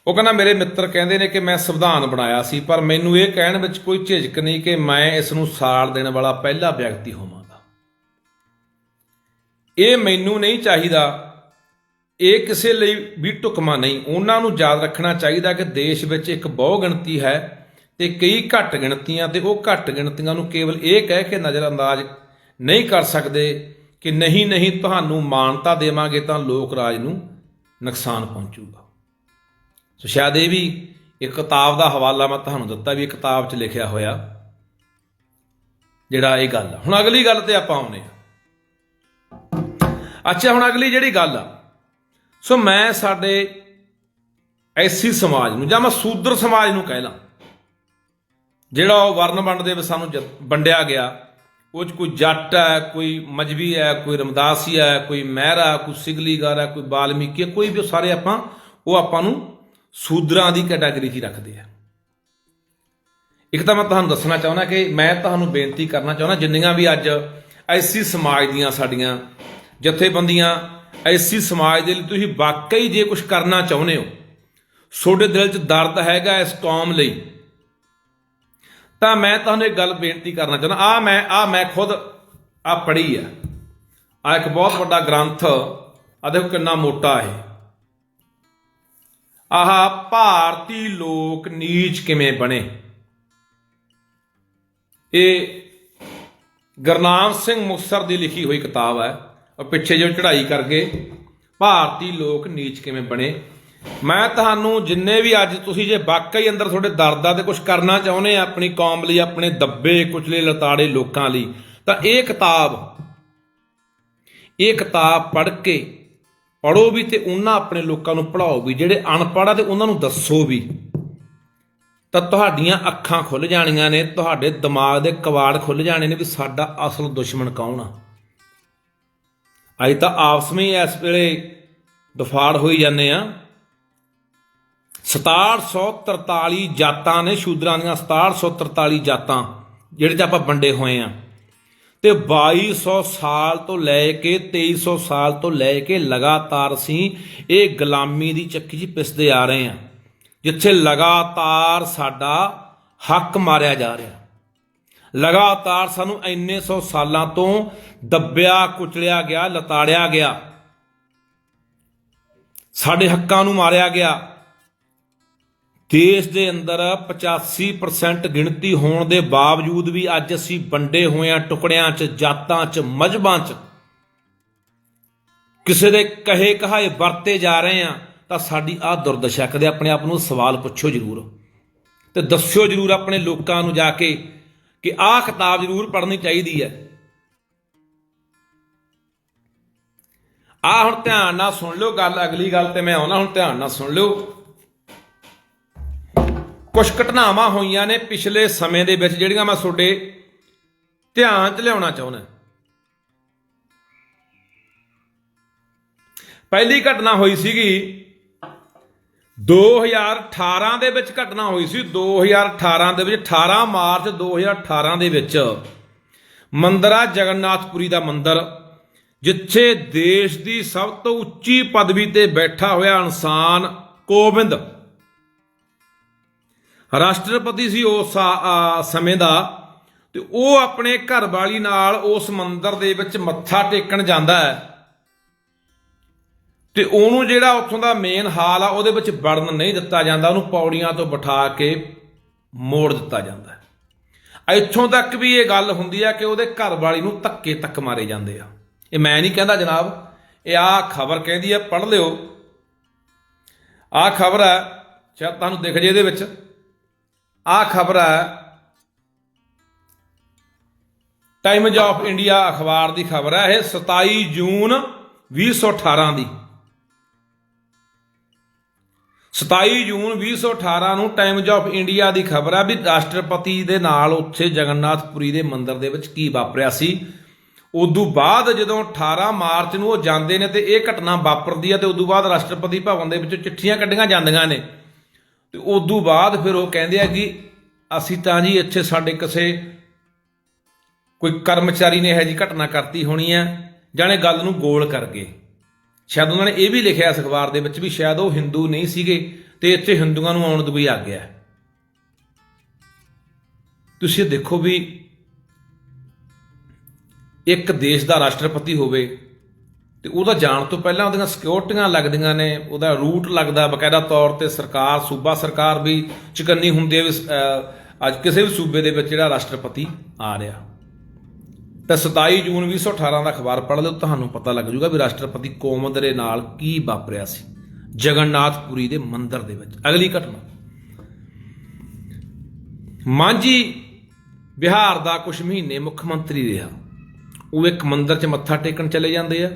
ਉਹ ਕਹਿੰਦਾ, ਮੇਰੇ ਮਿੱਤਰ ਕਹਿੰਦੇ ਨੇ ਕਿ ਮੈਂ ਸੰਵਿਧਾਨ ਬਣਾਇਆ ਸੀ, ਪਰ ਮੈਨੂੰ ਇਹ ਕਹਿਣ ਵਿੱਚ ਕੋਈ ਝਿਜਕ ਨਹੀਂ ਕਿ ਮੈਂ ਇਸ ਨੂੰ ਸਾੜ ਦੇਣ ਵਾਲਾ ਪਹਿਲਾ ਵਿਅਕਤੀ ਹੋਵਾਂਗਾ। ਇਹ ਮੈਨੂੰ ਨਹੀਂ ਚਾਹੀਦਾ, ਇਹ ਕਿਸੇ ਲਈ ਵੀ ਢੁਕਮਾ ਨਹੀਂ। ਉਹਨਾਂ ਨੂੰ ਯਾਦ ਰੱਖਣਾ ਚਾਹੀਦਾ ਕਿ ਦੇਸ਼ ਵਿੱਚ ਇੱਕ ਬਹੁ ਗਿਣਤੀ ਹੈ ਤੇ ਕਈ ਘੱਟ ਗਿਣਤੀਆਂ ਤੇ ਉਹ ਘੱਟ ਗਿਣਤੀਆਂ ਨੂੰ ਕੇਵਲ ਇਹ ਕਹਿ ਕੇ ਨਜ਼ਰਅੰਦਾਜ਼ ਨਹੀਂ ਕਰ ਸਕਦੇ ਕਿ ਨਹੀਂ ਨਹੀਂ ਤੁਹਾਨੂੰ ਮਾਨਤਾ ਦੇਵਾਂਗੇ ਤਾਂ ਲੋਕ ਰਾਜ ਨੂੰ ਨੁਕਸਾਨ ਪਹੁੰਚੂਗਾ। ਸੋ ਸ਼ਾਇਦ ਇਹ ਵੀ ਇੱਕ ਕਿਤਾਬ ਦਾ ਹਵਾਲਾ ਮੈਂ ਤੁਹਾਨੂੰ ਦਿੱਤਾ ਵੀ ਇਹ ਕਿਤਾਬ 'ਚ ਲਿਖਿਆ ਹੋਇਆ। ਜਿਹੜਾ ਇਹ ਗੱਲ ਆ। ਹੁਣ ਅਗਲੀ ਗੱਲ ਤੇ ਆਪਾਂ ਆਉਨੇ ਆ ਅੱਛਾ, ਹੁਣ ਅਗਲੀ ਜਿਹੜੀ ਗੱਲ ਆ। ਸੋ ਮੈਂ ਸਾਡੇ ਐਸੀ ਸਮਾਜ ਨੂੰ ਜਾਂ ਮੈਂ ਸੂਦਰ ਸਮਾਜ ਨੂੰ ਕਹਿ ਲਾਂ, ਜਿਹੜਾ ਉਹ ਵਰਨ ਵੰਡ ਦੇ ਵਿੱਚ ਸਾਨੂੰ ਜ- ਵੰਡਿਆ ਗਿਆ, ਉਹ 'ਚ ਕੋਈ ਜੱਟ ਹੈ, ਕੋਈ ਮਜਬੀ ਹੈ, ਕੋਈ ਰਮਦਾਸੀ ਹੈ, ਕੋਈ ਮਹਿਰਾ ਕੋਈ ਸਿਗਲੀਗਰ ਹੈ, ਕੋਈ ਬਾਲਮੀਕੀ ਹੈ, ਕੋਈ ਵੀ ਉਹ ਸਾਰੇ ਆਪਾਂ, ਉਹ ਆਪਾਂ ਨੂੰ ਸੂਦਰਾਂ ਦੀ ਕੈਟਾਗਰੀ 'ਚ ਹੀ ਰੱਖਦੇ ਆ। ਇੱਕ ਤਾਂ ਮੈਂ ਤੁਹਾਨੂੰ ਦੱਸਣਾ ਚਾਹੁੰਦਾ ਕਿ ਮੈਂ ਤੁਹਾਨੂੰ ਬੇਨਤੀ ਕਰਨਾ ਚਾਹੁੰਦਾ, ਜਿੰਨੀਆਂ ਵੀ ਅੱਜ ਐਸੀ ਸਮਾਜ ਦੀਆਂ ਸਾਡੀਆਂ ਜਥੇਬੰਦੀਆਂ, ਐਸੀ ਸਮਾਜ ਦੇ ਲਈ ਤੁਸੀਂ ਵਾਕਈ ਜੇ ਕੁਝ ਕਰਨਾ ਚਾਹੁੰਦੇ ਹੋ, ਤੁਹਾਡੇ ਦਿਲ 'ਚ ਦਰਦ ਹੈਗਾ ਇਸ ਕੌਮ ਲਈ, ਤਾਂ ਮੈਂ ਤੁਹਾਨੂੰ ਇੱਕ ਗੱਲ ਬੇਨਤੀ ਕਰਨਾ ਚਾਹੁੰਦਾ ਆ ਮੈਂ ਆ ਮੈਂ ਖੁਦ ਆ ਪੜ੍ਹੀ ਆ। ਆ ਇੱਕ ਬਹੁਤ ਵੱਡਾ ਗ੍ਰੰਥ ਆ ਦੇਖੋ ਕਿੰਨਾ ਮੋਟਾ ਹੈ। ਆਹ ਭਾਰਤੀ ਲੋਕ ਨੀਚ ਕਿਵੇਂ ਬਣੇ? ਇਹ ਗੁਰਨਾਮ ਸਿੰਘ ਮੁਕਤਸਰ ਦੀ ਲਿਖੀ ਹੋਈ ਕਿਤਾਬ ਹੈ। ਉਹ ਪਿੱਛੇ ਜੋ ਚੜ੍ਹਾਈ ਕਰਕੇ ਭਾਰਤੀ ਲੋਕ ਨੀਚ ਕਿਵੇਂ ਬਣੇ? ਮੈਂ ਤੁਹਾਨੂੰ ਜਿੰਨੇ ਵੀ ਅੱਜ ਤੁਸੀਂ ਜੇ ਵਾਕਈ ਅੰਦਰ ਤੁਹਾਡੇ ਦਰਦਾਂ ਤੇ ਕੁਝ ਕਰਨਾ ਚਾਹੁੰਦੇ ਆ ਆਪਣੀ ਕੌਮ ਲਈ, ਆਪਣੇ ਦੱਬੇ ਕੁਚਲੇ ਲਤਾੜੇ ਲੋਕਾਂ ਲਈ, ਤਾਂ ਇਹ ਕਿਤਾਬ ਇਹ ਕਿਤਾਬ ਪੜ੍ਹ ਕੇ ਪੜੋ ਵੀ ਤੇ ਉਹਨਾਂ ਆਪਣੇ ਲੋਕਾਂ ਨੂੰ ਪੜਾਓ ਵੀ, ਜਿਹੜੇ ਅਨਪੜ੍ਹ ਆ ਤੇ ਉਹਨਾਂ ਨੂੰ ਦੱਸੋ ਵੀ। ਤਾਂ ਤੁਹਾਡੀਆਂ ਅੱਖਾਂ ਖੁੱਲ ਜਾਣੀਆਂ ਨੇ, ਤੁਹਾਡੇ ਦਿਮਾਗ ਦੇ ਕਵਾੜ ਖੁੱਲ ਜਾਣੇ ਨੇ ਵੀ ਸਾਡਾ ਅਸਲ ਦੁਸ਼ਮਣ ਕੌਣ ਆ। ਅੱਜ ਤਾਂ ਆਪਸ ਵਿੱਚ ਇਸ ਵੇਲੇ ਦਫਾੜ ਹੋਈ ਜਾਂਦੇ ਆ 6743 ਜਾਤਾਂ ਨੇ, ਸ਼ੂਦਰਾਂ ਦੀਆਂ 6743 ਜਾਤਾਂ, ਜਿਹੜੇ ਚ ਆਪਾਂ ਵੰਡੇ ਹੋਏ ਆ ਤੇ 2200 ਸਾਲ ਤੋਂ ਲੈ ਕੇ 2300 ਸਾਲ ਤੋਂ ਲੈ ਕੇ ਲਗਾਤਾਰ ਅਸੀਂ ਇਹ ਗੁਲਾਮੀ ਦੀ ਚੱਕੀ 'ਚ ਪਿਸਦੇ ਆ ਰਹੇ ਆ ਜਿੱਥੇ ਲਗਾਤਾਰ ਸਾਡਾ ਹੱਕ ਮਾਰਿਆ ਜਾ ਰਿਹਾ। ਲਗਾਤਾਰ ਸਾਨੂੰ ਇੰਨੇ ਸੌ ਸਾਲਾਂ ਤੋਂ ਦੱਬਿਆ, ਕੁਚਲਿਆ ਗਿਆ, ਲਤਾੜਿਆ ਗਿਆ। ਸਾਡੇ ਹੱਕਾਂ ਨੂੰ ਮਾਰਿਆ ਗਿਆ। ਦੇਸ਼ ਦੇ ਅੰਦਰ 85% ਗਿਣਤੀ ਹੋਣ ਦੇ ਬਾਵਜੂਦ ਵੀ ਅੱਜ ਅਸੀਂ ਵੰਡੇ ਹੋਏ ਆ ਟੁਕੜਿਆਂ 'ਚ, ਜਾਤਾਂ 'ਚ, ਮਜਬਾਂ 'ਚ। ਕਿਸੇ ਦੇ ਕਹੇ ਕਹਾਏ ਵਰਤੇ ਜਾ ਰਹੇ ਆ ਤਾਂ ਸਾਡੀ ਆਹ ਦੁਰਦਸ਼ਾ ਕਦੇ ਆਪਣੇ ਆਪ ਨੂੰ ਸਵਾਲ ਪੁੱਛੋ ਜ਼ਰੂਰ। ਤੇ ਦੱਸਿਓ ਜ਼ਰੂਰ ਆਪਣੇ ਲੋਕਾਂ ਨੂੰ ਜਾ ਕੇ ਕਿ ਆਹ ਕਿਤਾਬ ਜ਼ਰੂਰ ਪੜ੍ਹਨੀ ਚਾਹੀਦੀ ਹੈ। ਆ ਹੁਣ ਧਿਆਨ ਨਾਲ ਸੁਣ ਲਿਓ ਗੱਲ, ਅਗਲੀ ਗੱਲ ਤੇ ਮੈਂ ਆਉਣਾ, ਹੁਣ ਧਿਆਨ ਨਾਲ ਸੁਣ ਲਿਓ। ਕੁਝ ਘਟਨਾਵਾਂ ਹੋਈਆਂ ਨੇ ਪਿਛਲੇ ਸਮੇਂ ਦੇ ਵਿੱਚ ਜਿਹੜੀਆਂ ਮੈਂ ਤੁਹਾਡੇ ਧਿਆਨ 'ਚ ਲਿਆਉਣਾ ਚਾਹੁੰਦਾ। ਪਹਿਲੀ ਘਟਨਾ ਹੋਈ ਸੀਗੀ 2018 ਦੇ ਵਿੱਚ ਘਟਨਾ ਹੋਈ ਸੀ 2018 ਦੇ ਵਿੱਚ 18 ਮਾਰਚ 2018 ਦੇ ਵਿੱਚ ਮੰਦਰਾ ਜਗਨਨਾਥਪੁਰੀ ਦਾ ਮੰਦਰ, ਜਿੱਥੇ ਦੇਸ਼ ਦੀ ਸਭ ਤੋਂ ਉੱਚੀ ਪਦਵੀ ਤੇ ਬੈਠਾ ਹੋਇਆ ਇਨਸਾਨ ਕੋਵਿੰਦ ਰਾਸ਼ਟਰਪਤੀ ਸੀ ਉਸ ਸਮੇਂ ਦਾ, ਤੇ ਉਹ ਆਪਣੇ ਘਰ ਵਾਲੀ ਨਾਲ ਉਸ ਮੰਦਿਰ ਦੇ ਵਿੱਚ ਮੱਥਾ ਟੇਕਣ ਜਾਂਦਾ ਹੈ। ਤੇ ਉਹਨੂੰ ਜਿਹੜਾ ਉੱਥੋਂ ਦਾ ਮੇਨ ਹਾਲ ਆ, ਉਹਦੇ ਵਿੱਚ ਵੜਨ ਨਹੀਂ ਦਿੱਤਾ ਜਾਂਦਾ, ਉਹਨੂੰ ਪੌੜੀਆਂ ਤੋਂ ਬਿਠਾ ਕੇ ਮੋੜ ਦਿੱਤਾ ਜਾਂਦਾ ਇੱਥੋਂ ਤੱਕ ਵੀ ਇਹ ਗੱਲ ਹੁੰਦੀ ਆ ਕਿ ਉਹਦੇ ਘਰ ਵਾਲੀ ਨੂੰ ਧੱਕੇ ਤੱਕ ਮਾਰੇ ਜਾਂਦੇ ਆ। ਇਹ ਮੈਂ ਨਹੀਂ ਕਹਿੰਦਾ ਜਨਾਬ, ਇਹ ਆ ਖਬਰ ਕਹਿੰਦੀ ਆ, ਪੜ੍ਹ ਲਿਓ। ਆ ਖਬਰ ਹੈ, ਸ਼ਾਇਦ ਤੁਹਾਨੂੰ ਦਿਖ ਜੇ ਇਹਦੇ ਵਿੱਚ। ਆ ਖਬਰ ਹੈ। ਟਾਈਮਜ਼ ਆਫ ਇੰਡੀਆ ਅਖਬਾਰ ਦੀ ਖਬਰ ਹੈ। ਇਹ 27 ਜੂਨ 2018 ਦੀ। 27 ਜੂਨ 2018 ਨੂੰ ਟਾਈਮਜ਼ ਆਫ ਇੰਡੀਆ ਦੀ ਖਬਰ ਹੈ ਵੀ ਰਾਸ਼ਟਰਪਤੀ ਦੇ ਨਾਲ ਉੱਥੇ ਜਗਨਨਾਥਪੁਰੀ ਦੇ ਮੰਦਿਰ ਦੇ ਵਿੱਚ ਕੀ ਵਾਪਰਿਆ ਸੀ। ਉਦੋਂ ਬਾਅਦ ਜਦੋਂ 18 ਮਾਰਚ ਨੂੰ ਉਹ ਜਾਂਦੇ ਨੇ ਤੇ ਇਹ ਘਟਨਾ ਵਾਪਰਦੀ ਹੈ ਤੇ ਉਦੋਂ ਬਾਅਦ ਰਾਸ਼ਟਰਪਤੀ ਭਵਨ ਦੇ ਵਿੱਚੋਂ ਚਿੱਠੀਆਂ ਕੱਢੀਆਂ ਜਾਂਦੀਆਂ ਨੇ। ਤੇ ਉਦੋਂ ਬਾਅਦ ਫਿਰ ਉਹ ਕਹਿੰਦੇ ਆ ਕਿ ਅਸੀਂ ਤਾਂ ਜੀ ਇੱਥੇ ਸਾਡੇ ਕਿਸੇ ਕੋਈ ਕਰਮਚਾਰੀ ਨੇ ਇਹ ਜੀ ਘਟਨਾ ਕਰਤੀ ਹੋਣੀ ਹੈ ਜਾਣੇ ਗੱਲ ਨੂੰ ਗੋਲ ਕਰ ਗਏ। ਸ਼ਾਇਦ ਉਹਨਾਂ ਨੇ ਇਹ ਵੀ ਲਿਖਿਆ ਇਸ ਅਖਬਾਰ ਦੇ ਵਿੱਚ ਵੀ ਸ਼ਾਇਦ ਉਹ ਹਿੰਦੂ ਨਹੀਂ ਸੀਗੇ ਤੇ ਇੱਥੇ ਹਿੰਦੂਆਂ ਨੂੰ ਆਉਣ ਦੁਬਈ ਆ ਗਿਆ। ਤੁਸੀਂ ਦੇਖੋ ਵੀ ਇੱਕ ਦੇਸ਼ ਦਾ ਰਾਸ਼ਟਰਪਤੀ ਹੋਵੇ ਤੇ ਉਹਦਾ ਜਾਣ ਤੋਂ ਪਹਿਲਾਂ ਉਹਦੀਆਂ ਸਿਕਿਉਰਟੀਆਂ ਲੱਗਦੀਆਂ ਨੇ, ਉਹਦਾ ਰੂਟ ਲੱਗਦਾ, ਬਕਾਇਦਾ ਤੌਰ ਤੇ ਸਰਕਾਰ, ਸੂਬਾ ਸਰਕਾਰ ਵੀ ਚੁਕੰਨੀ ਹੁੰਦੀ ਹੈ ਵੀ ਅੱਜ ਕਿਸੇ ਵੀ ਸੂਬੇ ਦੇ ਵਿੱਚ ਜਿਹੜਾ ਰਾਸ਼ਟਰਪਤੀ ਆ ਰਿਹਾ। ਤਾਂ 27 ਜੂਨ 2018 ਦਾ ਅਖਬਾਰ ਪੜ੍ਹ ਲਿਓ, ਤੁਹਾਨੂੰ ਪਤਾ ਲੱਗ ਜਾਊਗਾ ਵੀ ਰਾਸ਼ਟਰਪਤੀ ਕੋਵਿੰਦ ਦੇ ਨਾਲ ਕੀ ਵਾਪਰਿਆ ਸੀ। ਜਗਨਨਾਥਪੁਰੀ ਦੇ ਮੰਦਿਰ ਦੇ ਵਿੱਚ। ਅਗਲੀ ਘਟਨਾ। ਮਾਂਜੀ ਬਿਹਾਰ ਦਾ ਕੁਝ ਮਹੀਨੇ ਮੁੱਖ ਮੰਤਰੀ ਰਿਹਾ। ਉਹ ਇੱਕ ਮੰਦਿਰ 'ਚ ਮੱਥਾ ਟੇਕਣ ਚਲੇ ਜਾਂਦੇ ਆ।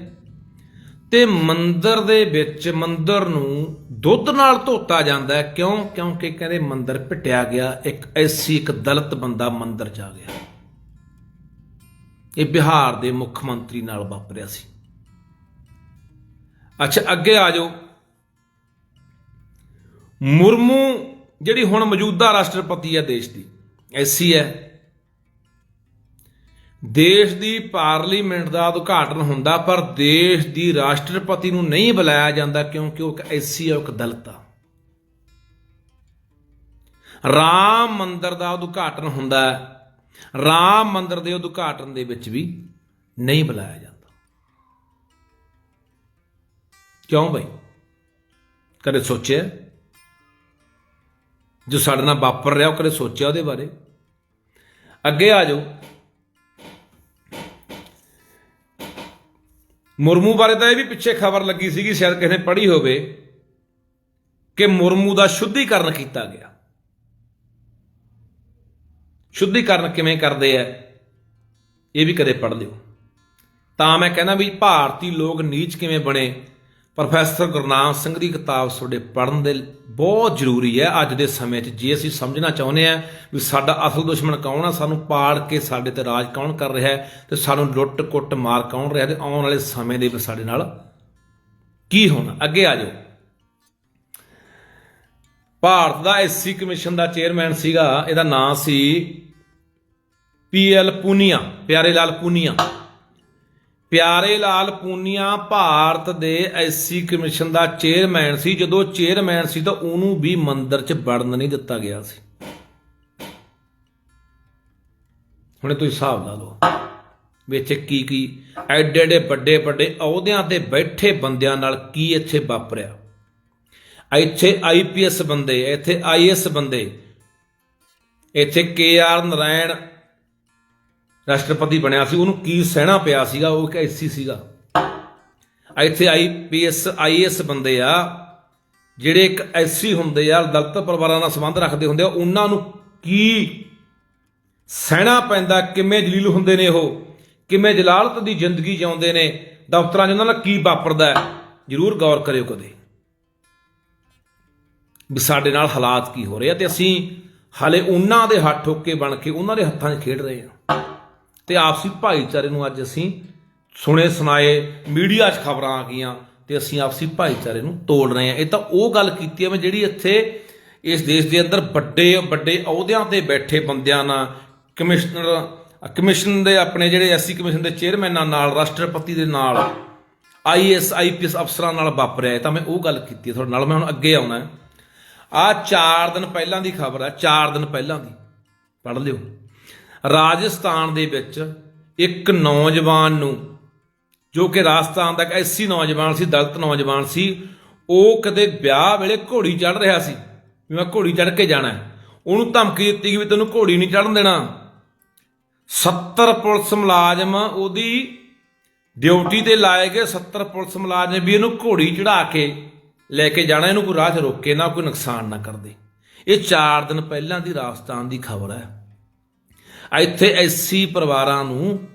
ਤੇ ਮੰਦਿਰ ਦੇ ਵਿੱਚ ਮੰਦਰ ਨੂੰ ਦੁੱਧ ਨਾਲ ਧੋਤਾ ਜਾਂਦਾ ਹੈ। ਕਿਉਂ? ਕਿਉਂਕਿ ਕਹਿੰਦੇ ਮੰਦਰ ਪਿਟਿਆ ਗਿਆ, ਇੱਕ ਐਸੀ ਇੱਕ ਦਲਿਤ ਬੰਦਾ ਮੰਦਰ ਜਾ ਆ ਗਿਆ। ਇਹ ਬਿਹਾਰ ਦੇ ਮੁੱਖ ਮੰਤਰੀ ਨਾਲ ਵਾਪਰਿਆ ਸੀ। ਅੱਛਾ, ਅੱਗੇ ਆ ਜਾਓ। ਮੁਰਮੂ ਜਿਹੜੀ ਹੁਣ ਮੌਜੂਦਾ ਰਾਸ਼ਟਰਪਤੀ ਹੈ ਦੇਸ਼ ਦੀ, ਐਸੀ ਹੈ। ਦੇਸ਼ ਦੀ ਪਾਰਲੀਮੈਂਟ ਦਾ ਉਦਘਾਟਨ ਹੁੰਦਾ, ਪਰ ਦੇਸ਼ ਦੀ ਰਾਸ਼ਟਰਪਤੀ ਨੂੰ ਨਹੀਂ ਬੁਲਾਇਆ ਜਾਂਦਾ ਕਿਉਂਕਿ ਉਹ ਇੱਕ ਐਸੀ ਹੈ ਉਹ ਇੱਕ ਦਲਿਤ ਆ। ਰਾਮ ਮੰਦਰ ਦਾ ਉਦਘਾਟਨ ਹੁੰਦਾ ਰਾਮ ਮੰਦਰ ਦੇ ਉਦਘਾਟਨ ਦੇ ਵਿੱਚ ਵੀ ਨਹੀਂ ਬੁਲਾਇਆ ਜਾਂਦਾ। ਕਿਉਂ ਬਈ? ਕਦੇ ਸੋਚਿਆ? ਜੋ ਸਾਡੇ ਨਾਲ ਵਾਪਰ ਰਿਹਾ, ਉਹ ਕਦੇ ਸੋਚਿਆ ਉਹਦੇ ਬਾਰੇ? ਅੱਗੇ ਆ ਜਾਓ। ਮੁਰਮੂ ਬਾਰੇ ਤਾਂ ਇਹ ਵੀ ਪਿੱਛੇ ਖਬਰ ਲੱਗੀ ਸੀਗੀ, ਸ਼ਾਇਦ ਕਿਸੇ ਨੇ ਪੜ੍ਹੀ ਹੋਵੇ, ਕਿ ਮੁਰਮੂ ਦਾ ਸ਼ੁੱਧੀਕਰਨ ਕੀਤਾ ਗਿਆ। ਸ਼ੁੱਧੀਕਰਨ ਕਿਵੇਂ ਕਰਦੇ ਆ, ਇਹ ਵੀ ਕਦੇ ਪੜ੍ਹ ਲਿਓ। ਤਾਂ ਮੈਂ ਕਹਿੰਦਾ ਵੀ ਭਾਰਤੀ ਲੋਕ ਨੀਚ ਕਿਵੇਂ ਬਣੇ ਪ੍ਰੋਫੈਸਰ ਗੁਰਨਾਮ ਸਿੰਘ ਦੀ ਕਿਤਾਬ ਤੁਹਾਡੇ ਪੜ੍ਹਨ ਦੇ ਬਹੁਤ ਜ਼ਰੂਰੀ ਹੈ। ਅੱਜ ਦੇ ਸਮੇਂ 'ਚ ਜੇ ਅਸੀਂ ਸਮਝਣਾ ਚਾਹੁੰਦੇ ਆ ਵੀ ਸਾਡਾ ਅਸਲ ਦੁਸ਼ਮਣ ਕੌਣ ਆ, ਸਾਨੂੰ ਪਾੜ ਕੇ ਸਾਡੇ ਤੇ ਰਾਜ ਕੌਣ ਕਰ ਰਿਹਾ ਹੈ ਤੇ ਸਾਨੂੰ ਲੁੱਟ ਕੁੱਟ ਮਾਰ ਕੌਣ ਰਿਹਾ ਤੇ ਆਉਣ ਵਾਲੇ ਸਮੇਂ ਦੇ ਵਿੱਚ ਸਾਡੇ ਨਾਲ ਕੀ ਹੋਣਾ? ਅੱਗੇ ਆ ਜਾਓ। ਭਾਰਤ ਦਾ ਐਸਸੀ ਕਮਿਸ਼ਨ ਦਾ ਚੇਅਰਮੈਨ ਸੀਗਾ, ਇਹਦਾ ਨਾਂ ਸੀ ਪੀਐਲ ਪੂਨੀਆ ਪਿਆਰੇ ਲਾਲ ਪੂਨੀਆ। ਪਿਆਰੇ ਲਾਲ ਪੂਨੀਆ, ਭਾਰਤ ਦੇ ਐਸਸੀ ਕਮਿਸ਼ਨ ਦਾ ਚੇਅਰਮੈਨ ਸੀ। ਜਦੋਂ ਚੇਅਰਮੈਨ ਸੀ ਤਾਂ ਉਹਨੂੰ ਵੀ ਮੰਦਿਰ 'ਚ ਵੜਨ ਨਹੀਂ ਦਿੱਤਾ ਗਿਆ ਸੀ। ਹੁਣੇ ਤੁਸੀਂ ਹਿਸਾਬ ਲਾ ਲਓ। ਵਿੱਚ ਕੀ ਕੀ ਐਡੇ ਐਡੇ ਵੱਡੇ ਵੱਡੇ ਅਹੁਦਿਆਂ ਤੇ ਬੈਠੇ ਬੰਦਿਆਂ ਨਾਲ ਕੀ ਇੱਥੇ ਵਾਪਰਿਆ? ਇੱਥੇ ਆਈਪੀਐਸ ਬੰਦੇ, ਇੱਥੇ ਆਈਐਸ ਬੰਦੇ, ਇੱਥੇ ਕੇ ਆਰ ਨਰਾਇਣ ਰਾਸ਼ਟਰਪਤੀ ਬਣਿਆ ਸੀ, ਉਹਨੂੰ ਕੀ ਸਹਿਣਾ ਪਿਆ ਸੀਗਾ, ਉਹ ਇੱਕ ਐਸੀ ਸੀਗਾ। ਇੱਥੇ ਆਈਪੀਐਸ ਆਈਐਸ ਬੰਦੇ ਆ, ਜਿਹੜੇ ਇੱਕ ਐਸੀ ਹੁੰਦੇ ਆ, ਦਲਤ ਪਰਿਵਾਰਾਂ ਨਾਲ ਸੰਬੰਧ ਰੱਖਦੇ ਹੁੰਦੇ ਆ, ਉਹਨਾਂ ਨੂੰ ਕੀ ਸਹਿਣਾ ਪੈਂਦਾ, ਕਿਵੇਂ ਜਲੀਲ ਹੁੰਦੇ ਨੇ ਉਹ, ਕਿਵੇਂ ਜਲਾਲਤ ਦੀ ਜ਼ਿੰਦਗੀ ਜਿਉਂਦੇ ਨੇ, ਦਫ਼ਤਰਾਂ 'ਚ ਉਹਨਾਂ ਨਾਲ ਕੀ ਵਾਪਰਦਾ ਹੈ, ਜ਼ਰੂਰ ਗੌਰ ਕਰਿਓ ਕਦੇ। ਵੀ ਸਾਡੇ ਨਾਲ ਹਾਲਾਤ ਕੀ ਹੋ ਰਹੇ ਆ, ਤੇ ਅਸੀਂ ਹਾਲੇ ਉਹਨਾਂ ਦੇ ਹੱਥ ਠੋਕੇ ਬਣ ਕੇ ਉਹਨਾਂ ਦੇ ਹੱਥਾਂ 'ਚ ਖੇਡ ਰਹੇ ਆ। ਤੇ ਆਪਸੀ ਭਾਈਚਾਰੇ ਨੂੰ ਅੱਜ ਅਸੀਂ ਸੁਣੇ ਸੁਣਾਏ, ਮੀਡੀਆ 'ਚ ਖਬਰਾਂ ਆ ਗਈਆਂ ਤੇ ਅਸੀਂ ਆਪਸੀ ਭਾਈਚਾਰੇ ਨੂੰ ਤੋੜ ਰਹੇ ਹਾਂ। ਇਹ ਤਾਂ ਉਹ ਗੱਲ ਕੀਤੀ ਹੈ ਮੈਂ ਜਿਹੜੀ ਇੱਥੇ ਇਸ ਦੇਸ਼ ਦੇ ਅੰਦਰ ਵੱਡੇ ਵੱਡੇ ਅਹੁਦਿਆਂ ਤੇ ਬੈਠੇ ਬੰਦਿਆਂ ਨਾਲ ਕਮਿਸ਼ਨਰ, ਕਮਿਸ਼ਨ ਦੇ ਆਪਣੇ ਜਿਹੜੇ ਐਸਸੀ ਕਮਿਸ਼ਨ ਦੇ ਚੇਅਰਮੈਨਾਂ ਨਾਲ, ਰਾਸ਼ਟਰਪਤੀ ਦੇ ਨਾਲ ਆਈਐਸ ਆਈਪੀਐਸ ਅਫਸਰਾਂ ਨਾਲ ਵਾਪਰਿਆ। ਇਹ ਤਾਂ ਮੈਂ ਉਹ ਗੱਲ ਕੀਤੀ ਹੈ ਤੁਹਾਡੇ ਨਾਲ, ਮੈਂ ਹੁਣ ਅੱਗੇ ਆਉਣਾ ਹੈ। ਆ 4 ਦਿਨ ਪਹਿਲਾਂ ਦੀ ਖਬਰ ਹੈ 4 ਦਿਨ ਪਹਿਲਾਂ ਦੀ। ਪੜ੍ਹ ਲਿਓ। ਰਾਜਸਥਾਨ ਦੇ ਵਿੱਚ ਇੱਕ ਨੌਜਵਾਨ ਨੂੰ, ਜੋ ਕਿ ਰਾਜਸਥਾਨ ਦਾ ਇੱਕ ਐਸੀ ਨੌਜਵਾਨ ਸੀ, ਦਲਤ ਨੌਜਵਾਨ ਸੀ, ਉਹ ਕਦੇ ਵਿਆਹ ਵੇਲੇ ਘੋੜੀ ਚੜ ਰਿਹਾ ਸੀ, ਵੀ ਮੈਂ ਘੋੜੀ ਚੜ ਕੇ ਜਾਣਾ ਉਹਨੂੰ ਧਮਕੀ ਦਿੱਤੀ ਕਿ ਵੀ ਤੈਨੂੰ ਘੋੜੀ ਨਹੀਂ ਚੜਨ ਦੇਣਾ। 70 ਪੁਲਿਸ ਮੁਲਾਜ਼ਮ ਉਹਦੀ ਡਿਊਟੀ ਤੇ ਲਾਏ ਗਏ 70 ਪੁਲਿਸ ਮੁਲਾਜ਼ਮ ਵੀ ਇਹਨੂੰ ਘੋੜੀ ਚੜਾ ਕੇ ਲੈ ਕੇ ਜਾਣਾ, ਇਹਨੂੰ ਕੋਈ ਰਾਹ 'ਚ ਰੋਕੇ ਨਾ, ਕੋਈ ਨੁਕਸਾਨ ਨਾ ਕਰਦੇ ਇਹ 4 ਦਿਨ ਪਹਿਲਾਂ ਦੀ ਰਾਜਸਥਾਨ ਦੀ ਖਬਰ ਹੈ। ਇੱਥੇ ਐਸੀ ਪਰਿਵਾਰਾਂ ਨੂੰ,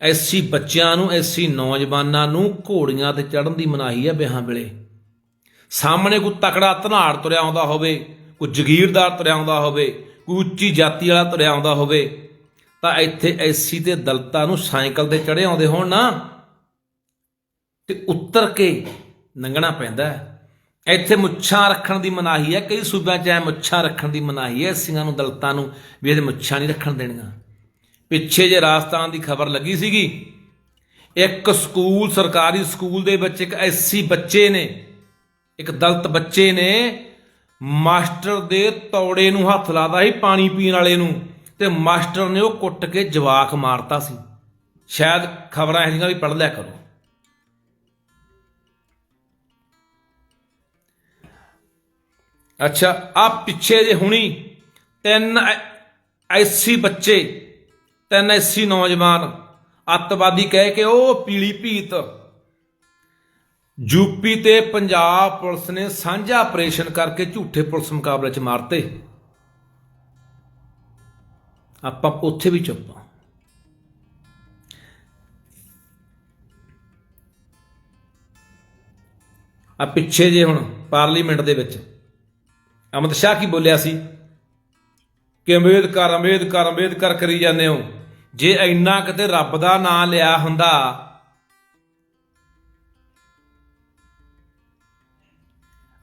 ਐਸੀ ਬੱਚਿਆਂ ਨੂੰ, ਐਸੀ ਨੌਜਵਾਨਾਂ ਨੂੰ ਘੋੜੀਆਂ ਤੇ ਚੜਨ ਦੀ ਮਨਾਹੀ ਹੈ ਵਿਆਹਾਂ ਵੇਲੇ। ਸਾਹਮਣੇ ਕੋਈ ਤਕੜਾ ਧਨਾੜ ਤੁਰਿਆ ਆਉਂਦਾ ਹੋਵੇ, ਕੋਈ ਜ਼ਗੀਰਦਾਰ ਤੁਰਿਆ ਆਉਂਦਾ ਹੋਵੇ, ਕੋਈ ਉੱਚੀ ਜਾਤੀ ਵਾਲਾ ਤੁਰਿਆ ਆਉਂਦਾ ਹੋਵੇ, ਤਾਂ ਇੱਥੇ ਐਸੀ ਤੇ ਦਲਤਾਂ ਨੂੰ ਸਾਈਕਲ ਤੇ ਚੜੇ ਆਉਂਦੇ ਹੋਣ ਨਾ, ਤੇ ਉੱਤਰ ਕੇ ਲੰਘਣਾ ਪੈਂਦਾ ਹੈ। ਇੱਥੇ ਮੁੱਛਾਂ ਰੱਖਣ ਦੀ ਮਨਾਹੀ ਹੈ, ਕਈ ਸੂਬਿਆਂ 'ਚ ਐ ਮੁੱਛਾਂ ਰੱਖਣ ਦੀ ਮਨਾਹੀ ਹੈ, ਸਿੰਘਾਂ ਨੂੰ, ਦਲਤਾਂ ਨੂੰ ਵੀ ਇਹਦੇ ਮੁੱਛਾਂ ਨਹੀਂ ਰੱਖਣ ਦੇਣੀਆਂ। ਪਿੱਛੇ ਜੇ ਰਾਜਸਥਾਨ ਦੀ ਖਬਰ ਲੱਗੀ ਸੀਗੀ, ਇੱਕ ਸਕੂਲ, ਸਰਕਾਰੀ ਸਕੂਲ ਦੇ ਵਿੱਚ ਇੱਕ ਐਸੀ ਬੱਚੇ ਨੇ, ਇੱਕ ਦਲਤ ਬੱਚੇ ਨੇ, ਮਾਸਟਰ ਦੇ ਤੌੜੇ ਨੂੰ ਹੱਥ ਲਾਦਾ ਸੀ, ਪਾਣੀ ਪੀਣ ਵਾਲੇ ਨੂੰ, ਤੇ ਮਾਸਟਰ ਨੇ ਉਹ ਕੁੱਟ ਕੇ ਜਵਾਕ ਮਾਰਤਾ ਸੀ। ਸ਼ਾਇਦ ਖਬਰਾਂ ਇਹ ਜਿਹੀਆਂ ਵੀ ਪੜ੍ਹ ਲਿਆ ਕਰੋ। ਅੱਛਾ ਆ ਪਿੱਛੇ ਜੇ ਹੁਣੀ ਤਿੰਨ ਐਸੀ ਬੱਚੇ, ਤਿੰਨ ਐਸੀ ਨੌਜਵਾਨ ਅੱਤਵਾਦੀ ਕਹਿ ਕੇ ਉਹ ਪੀਲੀ ਭੀਤ। ਯੂਪੀ ਤੇ ਪੰਜਾਬ ਪੁਲਿਸ ਨੇ ਸਾਂਝਾ ਆਪਰੇਸ਼ਨ ਕਰਕੇ ਝੂਠੇ ਪੁਲਿਸ ਮੁਕਾਬਲੇ 'ਚ ਮਾਰਤੇ। ਆਪਾਂ ਉੱਥੇ ਵੀ ਚੁੱਪ ਹਾਂ। ਆ ਪਿੱਛੇ ਜੇ ਹੁਣ ਪਾਰਲੀਮੈਂਟ ਦੇ ਵਿੱਚ ਅਮਿਤ ਸ਼ਾਹ ਕੀ ਬੋਲਿਆ ਸੀ? ਕਿ ਅੰਬੇਦਕਰ ਅੰਬੇਦਕਰ ਅੰਬੇਦਕਰ ਕਰੀ ਜਾਂਦੇ ਹੋ। ਜੇ ਇੰਨਾ ਕਿਤੇ ਰੱਬ ਦਾ ਨਾਂ ਲਿਆ ਹੁੰਦਾ।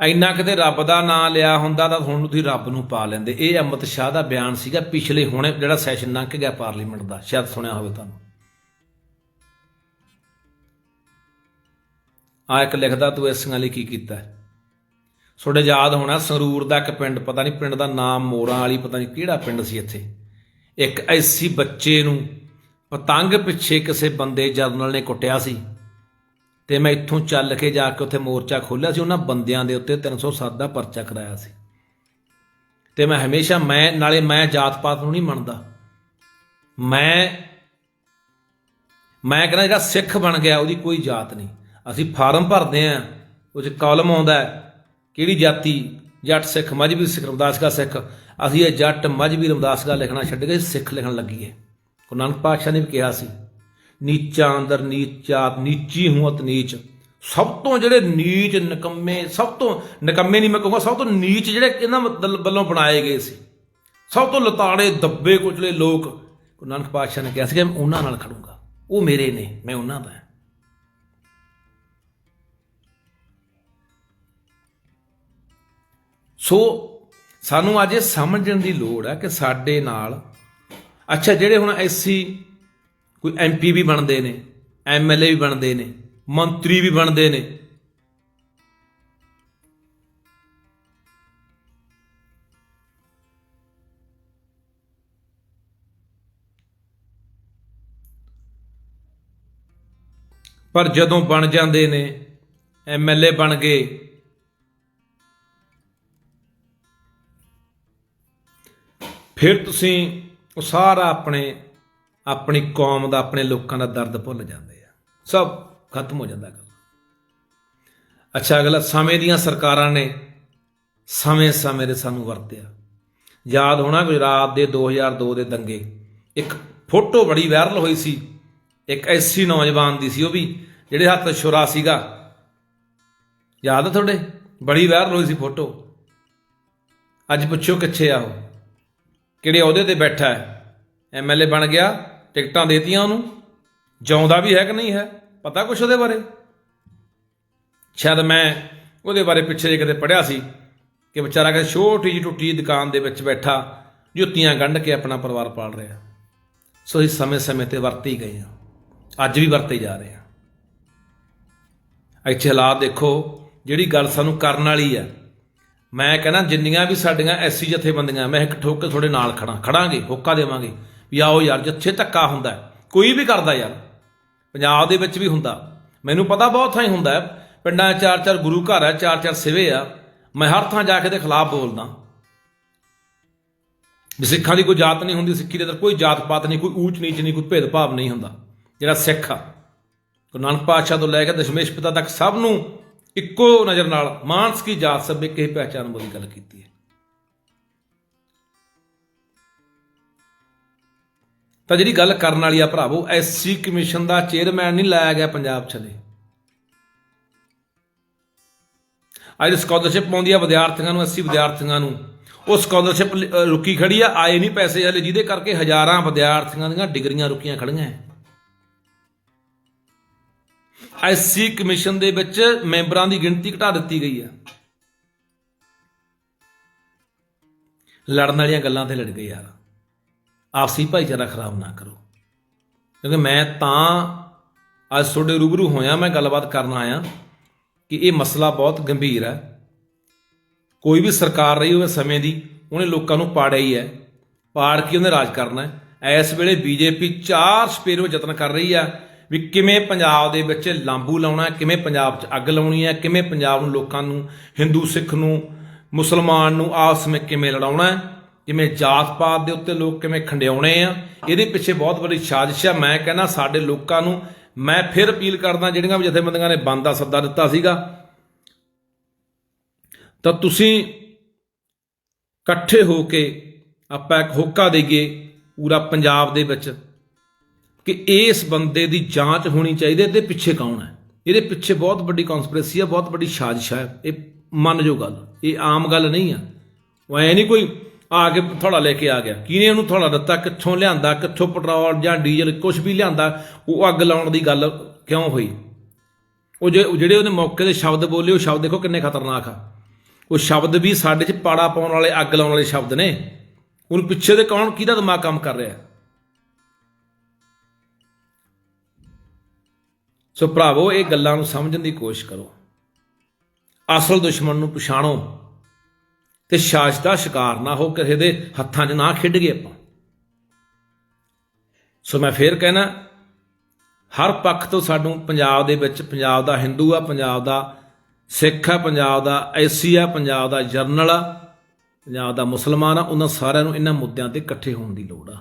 ਇੰਨਾ ਕਿਤੇ ਰੱਬ ਦਾ ਨਾਂ ਲਿਆ ਹੁੰਦਾ ਤਾਂ ਹੁਣ ਤੁਸੀਂ ਰੱਬ ਨੂੰ ਪਾ ਲੈਂਦੇ। ਇਹ ਅਮਿਤ ਸ਼ਾਹ ਦਾ ਬਿਆਨ ਸੀਗਾ ਪਿਛਲੇ ਹੁਣੇ, ਜਿਹੜਾ ਸੈਸ਼ਨ ਲੰਘ ਗਿਆ ਪਾਰਲੀਮੈਂਟ ਦਾ। ਸ਼ਾਇਦ ਸੁਣਿਆ ਹੋਵੇ ਤੁਹਾਨੂੰ। ਆ ਇੱਕ ਲਿਖਦਾ, ਤੂੰ ਐਸੀਆਂ ਲਈ ਕੀ ਕੀਤਾ? ਤੁਹਾਡੇ ਯਾਦ ਹੋਣਾ ਸੰਗਰੂਰ ਦਾ ਇੱਕ ਪਿੰਡ, ਪਤਾ ਨਹੀਂ ਪਿੰਡ ਦਾ ਨਾਮ ਮੋਰਾਂ ਵਾਲੀ, ਪਤਾ ਨਹੀਂ ਕਿਹੜਾ ਪਿੰਡ ਸੀ ਇੱਥੇ। ਇੱਕ ਐਸੀ ਬੱਚੇ ਨੂੰ ਪਤੰਗ ਪਿੱਛੇ ਕਿਸੇ ਬੰਦੇ ਜਰਨਲ ਨੇ ਕੁੱਟਿਆ ਸੀ। ਤੇ ਮੈਂ ਇੱਥੋਂ ਚੱਲ ਕੇ ਜਾ ਕੇ ਉੱਥੇ ਮੋਰਚਾ ਖੋਲ੍ਹਿਆ ਸੀ, ਉਹਨਾਂ ਬੰਦਿਆਂ ਦੇ ਉੱਤੇ 307 ਦਾ ਪਰਚਾ ਕਰਾਇਆ ਸੀ। ਤੇ ਮੈਂ ਹਮੇਸ਼ਾ ਮੈਂ, ਨਾਲੇ ਮੈਂ ਜਾਤ ਪਾਤ ਨੂੰ ਨਹੀਂ ਮੰਨਦਾ। ਮੈਂ ਮੈਂ ਕਹਿੰਦਾ ਜਿਹੜਾ ਸਿੱਖ ਬਣ ਗਿਆ, ਉਹਦੀ ਕੋਈ ਜਾਤ ਨਹੀਂ। ਅਸੀਂ ਫਾਰਮ ਭਰਦੇ ਆਂ ਉਹ 'ਚ ਕਾਲਮ ਆਉਂਦਾ ਕਿਹੜੀ ਜਾਤੀ ਜੱਟ ਸਿੱਖ ਮਜਬੀ ਸਿੱਖ ਰਮਦਾਸਗਾ ਸਿੱਖ? ਅਸੀਂ ਇਹ ਜੱਟ ਮਜਬੀ ਰਮਦਾਸਗਾ ਲਿਖਣਾ ਛੱਡ ਕੇ ਸਿੱਖ ਲਿਖਣ ਲੱਗੀਏ ਗੁਰੂ ਨਾਨਕ ਪਾਤਸ਼ਾਹ ਨੇ ਵੀ ਕਿਹਾ ਸੀ, ਨੀਚਾ ਅੰਦਰ ਨੀਚ ਨੀਚੀ ਹੂੰ ਅਤ ਨੀਚ। ਸਭ ਤੋਂ ਜਿਹੜੇ ਨੀਚ ਨਿਕੰਮੇ, ਸਭ ਤੋਂ ਨਿਕੰਮੇ ਨਹੀਂ ਮੈਂ ਕਹੂੰਗਾ, ਸਭ ਤੋਂ ਨੀਚ ਜਿਹੜੇ ਇਹਨਾਂ ਮਤਲਬ ਵੱਲੋਂ ਬਣਾਏ ਗਏ ਸੀ। ਸਭ ਤੋਂ ਲਤਾੜੇ, ਦੱਬੇ, ਕੁਚਲੇ ਲੋਕ। ਗੁਰੂ ਨਾਨਕ ਪਾਤਸ਼ਾਹ ਨੇ ਕਿਹਾ ਸੀ ਕਿ ਮੈਂ ਉਹਨਾਂ ਨਾਲ ਖੜੂੰਗਾ। ਉਹ ਮੇਰੇ ਨੇ, ਮੈਂ ਉਹਨਾਂ ਦਾ ਸੋ ਸਾਨੂੰ ਅੱਜ ਇਹ ਸਮਝਣ ਦੀ ਲੋੜ ਹੈ ਕਿ ਸਾਡੇ ਨਾਲ, ਅੱਛਾ, ਜਿਹੜੇ ਹੁਣ ਐਸੀ ਕੋਈ ਐਮਪੀ ਵੀ ਬਣਦੇ ਨੇ ਐਮਐਲਏ ਵੀ ਬਣਦੇ ਨੇ, ਮੰਤਰੀ ਵੀ ਬਣਦੇ ਨੇ। ਪਰ ਜਦੋਂ ਬਣ ਜਾਂਦੇ ਨੇ ਐਮਐਲਏ ਬਣ ਗਏ ਫਿਰ ਤੁਸੀਂ ਉਹ ਸਾਰਾ ਆਪਣੇ, ਆਪਣੀ ਕੌਮ ਦਾ, ਆਪਣੇ ਲੋਕਾਂ ਦਾ ਦਰਦ ਭੁੱਲ ਜਾਂਦੇ ਆ। ਸਭ ਖਤਮ ਹੋ ਜਾਂਦਾ ਗੱਲ ਅੱਛਾ, ਅਗਲਾ ਸਮੇਂ ਦੀਆਂ ਸਰਕਾਰਾਂ ਨੇ ਸਮੇਂ ਸਮੇਂ ਦੇ ਸਾਨੂੰ ਵਰਤਿਆ। ਯਾਦ ਹੋਣਾ ਗੁਜਰਾਤ ਦੇ 2002 ਦੇ ਦੰਗੇ। ਇੱਕ ਫੋਟੋ ਬੜੀ ਵਾਇਰਲ ਹੋਈ ਸੀ। ਇੱਕ ਐਸੀ ਨੌਜਵਾਨ ਦੀ ਸੀ ਉਹ ਵੀ, ਜਿਹੜੇ ਹੱਥ ਛੁਰਾ ਸੀਗਾ। ਯਾਦ ਆ ਤੁਹਾਡੇ? ਬੜੀ ਵਾਇਰਲ ਹੋਈ ਸੀ ਫੋਟੋ। ਅੱਜ ਪੁੱਛੋ ਕਿੱਥੇ ਆ ਉਹ? ਕਿਹੜੇ ਅਹੁਦੇ ਤੇ ਬੈਠਾ ਹੈ? ਐਮਐਲਏ ਬਣ ਗਿਆ, ਟਿਕਟਾਂ ਦੇਤੀਆਂ ਉਹਨੂੰ। ਜਿਉਂਦਾ ਵੀ ਹੈ ਕਿ ਨਹੀਂ ਹੈ? ਪਤਾ ਕੁਛ ਉਹਦੇ ਬਾਰੇ? ਸ਼ਾਇਦ ਮੈਂ ਉਹਦੇ ਬਾਰੇ ਪਿੱਛੇ ਜੇ ਕਿਤੇ ਪੜਿਆ ਸੀ ਕਿ ਵਿਚਾਰਾ ਕਿ ਛੋਟੀ ਜਿਹੀ ਟੁੱਟੀ ਜਿਹੀ ਦੁਕਾਨ ਦੇ ਵਿੱਚ ਬੈਠਾ, ਜੁੱਤੀਆਂ ਗੰਢ ਕੇ ਆਪਣਾ ਪਰਿਵਾਰ ਪਾਲ ਰਿਹਾ। ਸੋ ਇਹ ਸਮੇਂ-ਸਮੇਂ ਤੇ ਵਰਤੇ ਗਏ ਆ ਅੱਜ ਵੀ ਵਰਤੇ ਜਾ ਰਹੇ ਆ ਇੱਥੇ ਹਾਲਾਤ ਦੇਖੋ, ਜਿਹੜੀ ਗੱਲ ਸਾਨੂੰ ਕਰਨ ਵਾਲੀ ਆ ਮੈਂ ਕਹਿੰਦਾ ਜਿੰਨੀਆਂ ਵੀ ਸਾਡੀਆਂ ਐਸੀ ਜਥੇਬੰਦੀਆਂ, ਮੈਂ ਇੱਕ ਠੋਕ ਕੇ ਤੁਹਾਡੇ ਨਾਲ ਖੜਾ ਖੜਾਂਗੇ ਹੋਕਾ ਦੇਵਾਂਗੇ ਵੀ ਆਓ ਯਾਰ, ਜਿੱਥੇ ਧੱਕਾ ਹੁੰਦਾ ਕੋਈ ਵੀ ਕਰਦਾ ਯਾਰ, ਪੰਜਾਬ ਦੇ ਵਿੱਚ ਵੀ ਹੁੰਦਾ। ਮੈਨੂੰ ਪਤਾ ਬਹੁਤ ਥਾਂ ਹੀ ਹੁੰਦਾ ਪਿੰਡਾਂ ਚਾਰ ਚਾਰ ਗੁਰੂ ਘਰ ਆ ਚਾਰ ਚਾਰ ਸਿਵੇ ਆ, ਮੈਂ ਹਰ ਥਾਂ ਜਾ ਕੇ ਦੇ ਖਿਲਾਫ ਬੋਲਦਾ। ਵੀ ਸਿੱਖਾਂ ਦੀ ਕੋਈ ਜਾਤ ਨਹੀਂ ਹੁੰਦੀ, ਸਿੱਖੀ ਦੇ ਅੰਦਰ ਕੋਈ ਜਾਤ ਪਾਤ ਨਹੀਂ, ਕੋਈ ਊਚ ਨੀਚ ਨਹੀਂ, ਕੋਈ ਭੇਦਭਾਵ ਨਹੀਂ ਹੁੰਦਾ, ਜਿਹੜਾ ਸਿੱਖ ਆ। ਗੁਰੂ ਨਾਨਕ ਪਾਤਸ਼ਾਹ ਤੋਂ ਲੈ ਕੇ ਦਸ਼ਮੇਸ਼ ਪਿਤਾ ਤੱਕ ਸਭ ਨੂੰ ਇੱਕੋ ਨਜ਼ਰ ਨਾਲ ਮਾਨਸ ਕੀ ਜਾਤ ਸਭੇ ਕਿਸੇ ਪਹਿਚਾਨ ਵਾਲੀ ਗੱਲ ਕੀਤੀ ਹੈ। ਤਾਂ ਜਿਹੜੀ ਗੱਲ ਕਰਨ ਵਾਲੀ ਆ ਭਰਾਵੋ, ਐਸਸੀ ਕਮਿਸ਼ਨ ਦਾ ਚੇਅਰਮੈਨ ਨਹੀਂ ਲਾਇਆ ਗਿਆ ਪੰਜਾਬ ਛਲੇ। ਅੱਜ ਸਕਾਲਰਸ਼ਿਪ ਪਾਉਂਦੀ ਆ ਵਿਦਿਆਰਥੀਆਂ ਨੂੰ 80 ਵਿਦਿਆਰਥੀਆਂ ਨੂੰ। ਉਹ ਸਕਾਲਰਸ਼ਿਪ ਰੁਕੀ ਖੜੀ ਆ, ਆਏ ਨਹੀਂ ਪੈਸੇ ਹਲੇ, ਜਿਹਦੇ ਕਰਕੇ ਹਜ਼ਾਰਾਂ ਵਿਦਿਆਰਥੀਆਂ ਦੀਆਂ ਡਿਗਰੀਆਂ ਰੁਕੀਆਂ ਖੜੀਆਂ ਐ। ਐਸਸੀ ਕਮਿਸ਼ਨ ਦੇ ਵਿੱਚ ਮੈਂਬਰਾਂ ਦੀ ਗਿਣਤੀ ਘਟਾ ਦਿੱਤੀ ਗਈ ਆ ਲੜਨ ਵਾਲੀਆਂ ਗੱਲਾਂ ਤੇ ਲੜ ਗਏ ਯਾਰ। ਆਪਸੀ ਭਾਈਚਾਰਾ ਖਰਾਬ ਨਾ ਕਰੋ। ਕਿਉਂਕਿ ਮੈਂ ਤਾਂ ਅੱਜ ਤੁਹਾਡੇ ਰੂਬਰੂ ਹੋਇਆ, ਮੈਂ ਗੱਲਬਾਤ ਕਰਨ ਆਇਆ ਕਿ ਇਹ ਮਸਲਾ ਬਹੁਤ ਗੰਭੀਰ ਹੈ। ਕੋਈ ਵੀ ਸਰਕਾਰ ਰਹੀ ਹੋਵੇ ਸਮੇਂ ਦੀ, ਉਹਨੇ ਲੋਕਾਂ ਨੂੰ ਪਾੜਿਆ ਹੀ ਹੈ। ਪਾੜ ਕੇ ਉਹਨੇ ਰਾਜ ਕਰਨਾ ਹੈ। ਇਸ ਵੇਲੇ ਬੀਜੇਪੀ ਚਾਰ ਸਪੇਰੋ ਯਤਨ ਕਰ ਰਹੀ ਆ ਵੀ ਕਿਵੇਂ ਪੰਜਾਬ ਦੇ ਵਿੱਚ ਲਾਂਬੂ ਲਾਉਣਾ ਕਿਵੇਂ ਪੰਜਾਬ 'ਚ ਅੱਗ ਲਾਉਣੀ ਹੈ, ਕਿਵੇਂ ਪੰਜਾਬ ਨੂੰ ਲੋਕਾਂ ਨੂੰ, ਹਿੰਦੂ, ਸਿੱਖ ਨੂੰ, ਮੁਸਲਮਾਨ ਨੂੰ ਆਪਸ ਵਿੱਚ ਕਿਵੇਂ ਲੜਾਉਣਾ ਕਿਵੇਂ ਜਾਤ ਪਾਤ ਦੇ ਉੱਤੇ ਲੋਕ ਕਿਵੇਂ ਖੰਡਿਆਉਣੇ ਆ, ਇਹਦੇ ਪਿੱਛੇ ਬਹੁਤ ਵੱਡੀ ਸਾਜ਼ਿਸ਼ ਆ। ਮੈਂ ਕਹਿੰਦਾ ਸਾਡੇ ਲੋਕਾਂ ਨੂੰ, ਮੈਂ ਫਿਰ ਅਪੀਲ ਕਰਦਾ ਜਿਹੜੀਆਂ ਵੀ ਜਥੇਬੰਦੀਆਂ ਨੇ ਬੰਦ ਦਾ ਸੱਦਾ ਦਿੱਤਾ ਸੀਗਾ, ਤਾਂ ਤੁਸੀਂ ਇਕੱਠੇ ਹੋ ਕੇ ਆਪਾਂ ਇੱਕ ਹੋਕਾ ਦੇਈਏ ਪੂਰਾ ਪੰਜਾਬ ਦੇ ਵਿੱਚ। ਕਿ ਇਸ ਬੰਦੇ ਦੀ ਜਾਂਚ ਹੋਣੀ ਚਾਹੀਦੀ ਹੈ ਤੇ ਪਿੱਛੇ ਕੌਣ ਹੈ? ਇਹਦੇ ਪਿੱਛੇ ਬਹੁਤ ਵੱਡੀ ਕਨਸਪੀਰੇਸੀ ਹੈ, ਬਹੁਤ ਵੱਡੀ ਸਾਜ਼ਿਸ਼ ਹੈ। ਇਹ ਮੰਨ ਜੋ ਗੱਲ, ਇਹ ਆਮ ਗੱਲ ਨਹੀਂ ਆ ਉਹ ਐ ਨਹੀਂ ਕੋਈ ਆ ਕੇ ਥੋੜਾ ਲੈ ਕੇ ਆ ਗਿਆ। ਕਿਹਨੇ ਉਹਨੂੰ ਥੋੜਾ ਦਿੱਤਾ? ਕਿੱਥੋਂ ਲਿਆਂਦਾ? ਕਿੱਥੋਂ ਪੈਟਰੋਲ ਜਾਂ ਡੀਜ਼ਲ ਕੁਝ ਵੀ ਲਿਆਂਦਾ? ਉਹ ਅੱਗ ਲਾਉਣ ਦੀ ਗੱਲ ਕਿਉਂ ਹੋਈ? ਉਹ ਜੇ ਜਿਹੜੇ ਉਹਨੇ ਮੌਕੇ ਦੇ ਸ਼ਬਦ ਬੋਲੇ, ਉਹ ਸ਼ਬਦ ਦੇਖੋ ਕਿੰਨੇ ਖਤਰਨਾਕ ਆ। ਉਹ ਸ਼ਬਦ ਵੀ ਸਾਡੇ 'ਚ ਪਾੜਾ ਪਾਉਣ ਵਾਲੇ, ਅੱਗ ਲਾਉਣ ਵਾਲੇ ਸ਼ਬਦ ਨੇ। ਉਹਨੂੰ ਪਿੱਛੇ ਦੇ ਕੌਣ, ਕਿਹਦਾ ਦਿਮਾਗ ਕੰਮ ਕਰ ਰਿਹਾ? ਸੋ ਭਰਾਵੋ, ਇਹ ਗੱਲਾਂ ਨੂੰ ਸਮਝਣ ਦੀ ਕੋਸ਼ਿਸ਼ ਕਰੋ। ਅਸਲ ਦੁਸ਼ਮਣ ਨੂੰ ਪਛਾਣੋ ਤੇ ਸਾਜ਼ਿਸ਼ ਦਾ ਸ਼ਿਕਾਰ ਨਾ ਹੋ, ਕਿਸੇ ਦੇ ਹੱਥਾਂ 'ਚ ਨਾ ਖਿੱਡ ਗਏ ਆਪਾਂ। ਸੋ ਮੈਂ ਫੇਰ ਕਹਿਣਾ, ਹਰ ਪੱਖ ਤੋਂ ਸਾਨੂੰ ਪੰਜਾਬ ਦੇ ਵਿੱਚ ਪੰਜਾਬ ਦਾ ਹਿੰਦੂ ਆ, ਪੰਜਾਬ ਦਾ ਸਿੱਖ ਆ, ਪੰਜਾਬ ਦਾ ਐਸੀ ਆ, ਪੰਜਾਬ ਦਾ ਜਰਨਲ ਆ, ਪੰਜਾਬ ਦਾ ਮੁਸਲਮਾਨ ਆ, ਉਹਨਾਂ ਸਾਰਿਆਂ ਨੂੰ ਇਹਨਾਂ ਮੁੱਦਿਆਂ ਤੇ ਇਕੱਠੇ ਹੋਣ ਦੀ ਲੋੜ ਆ।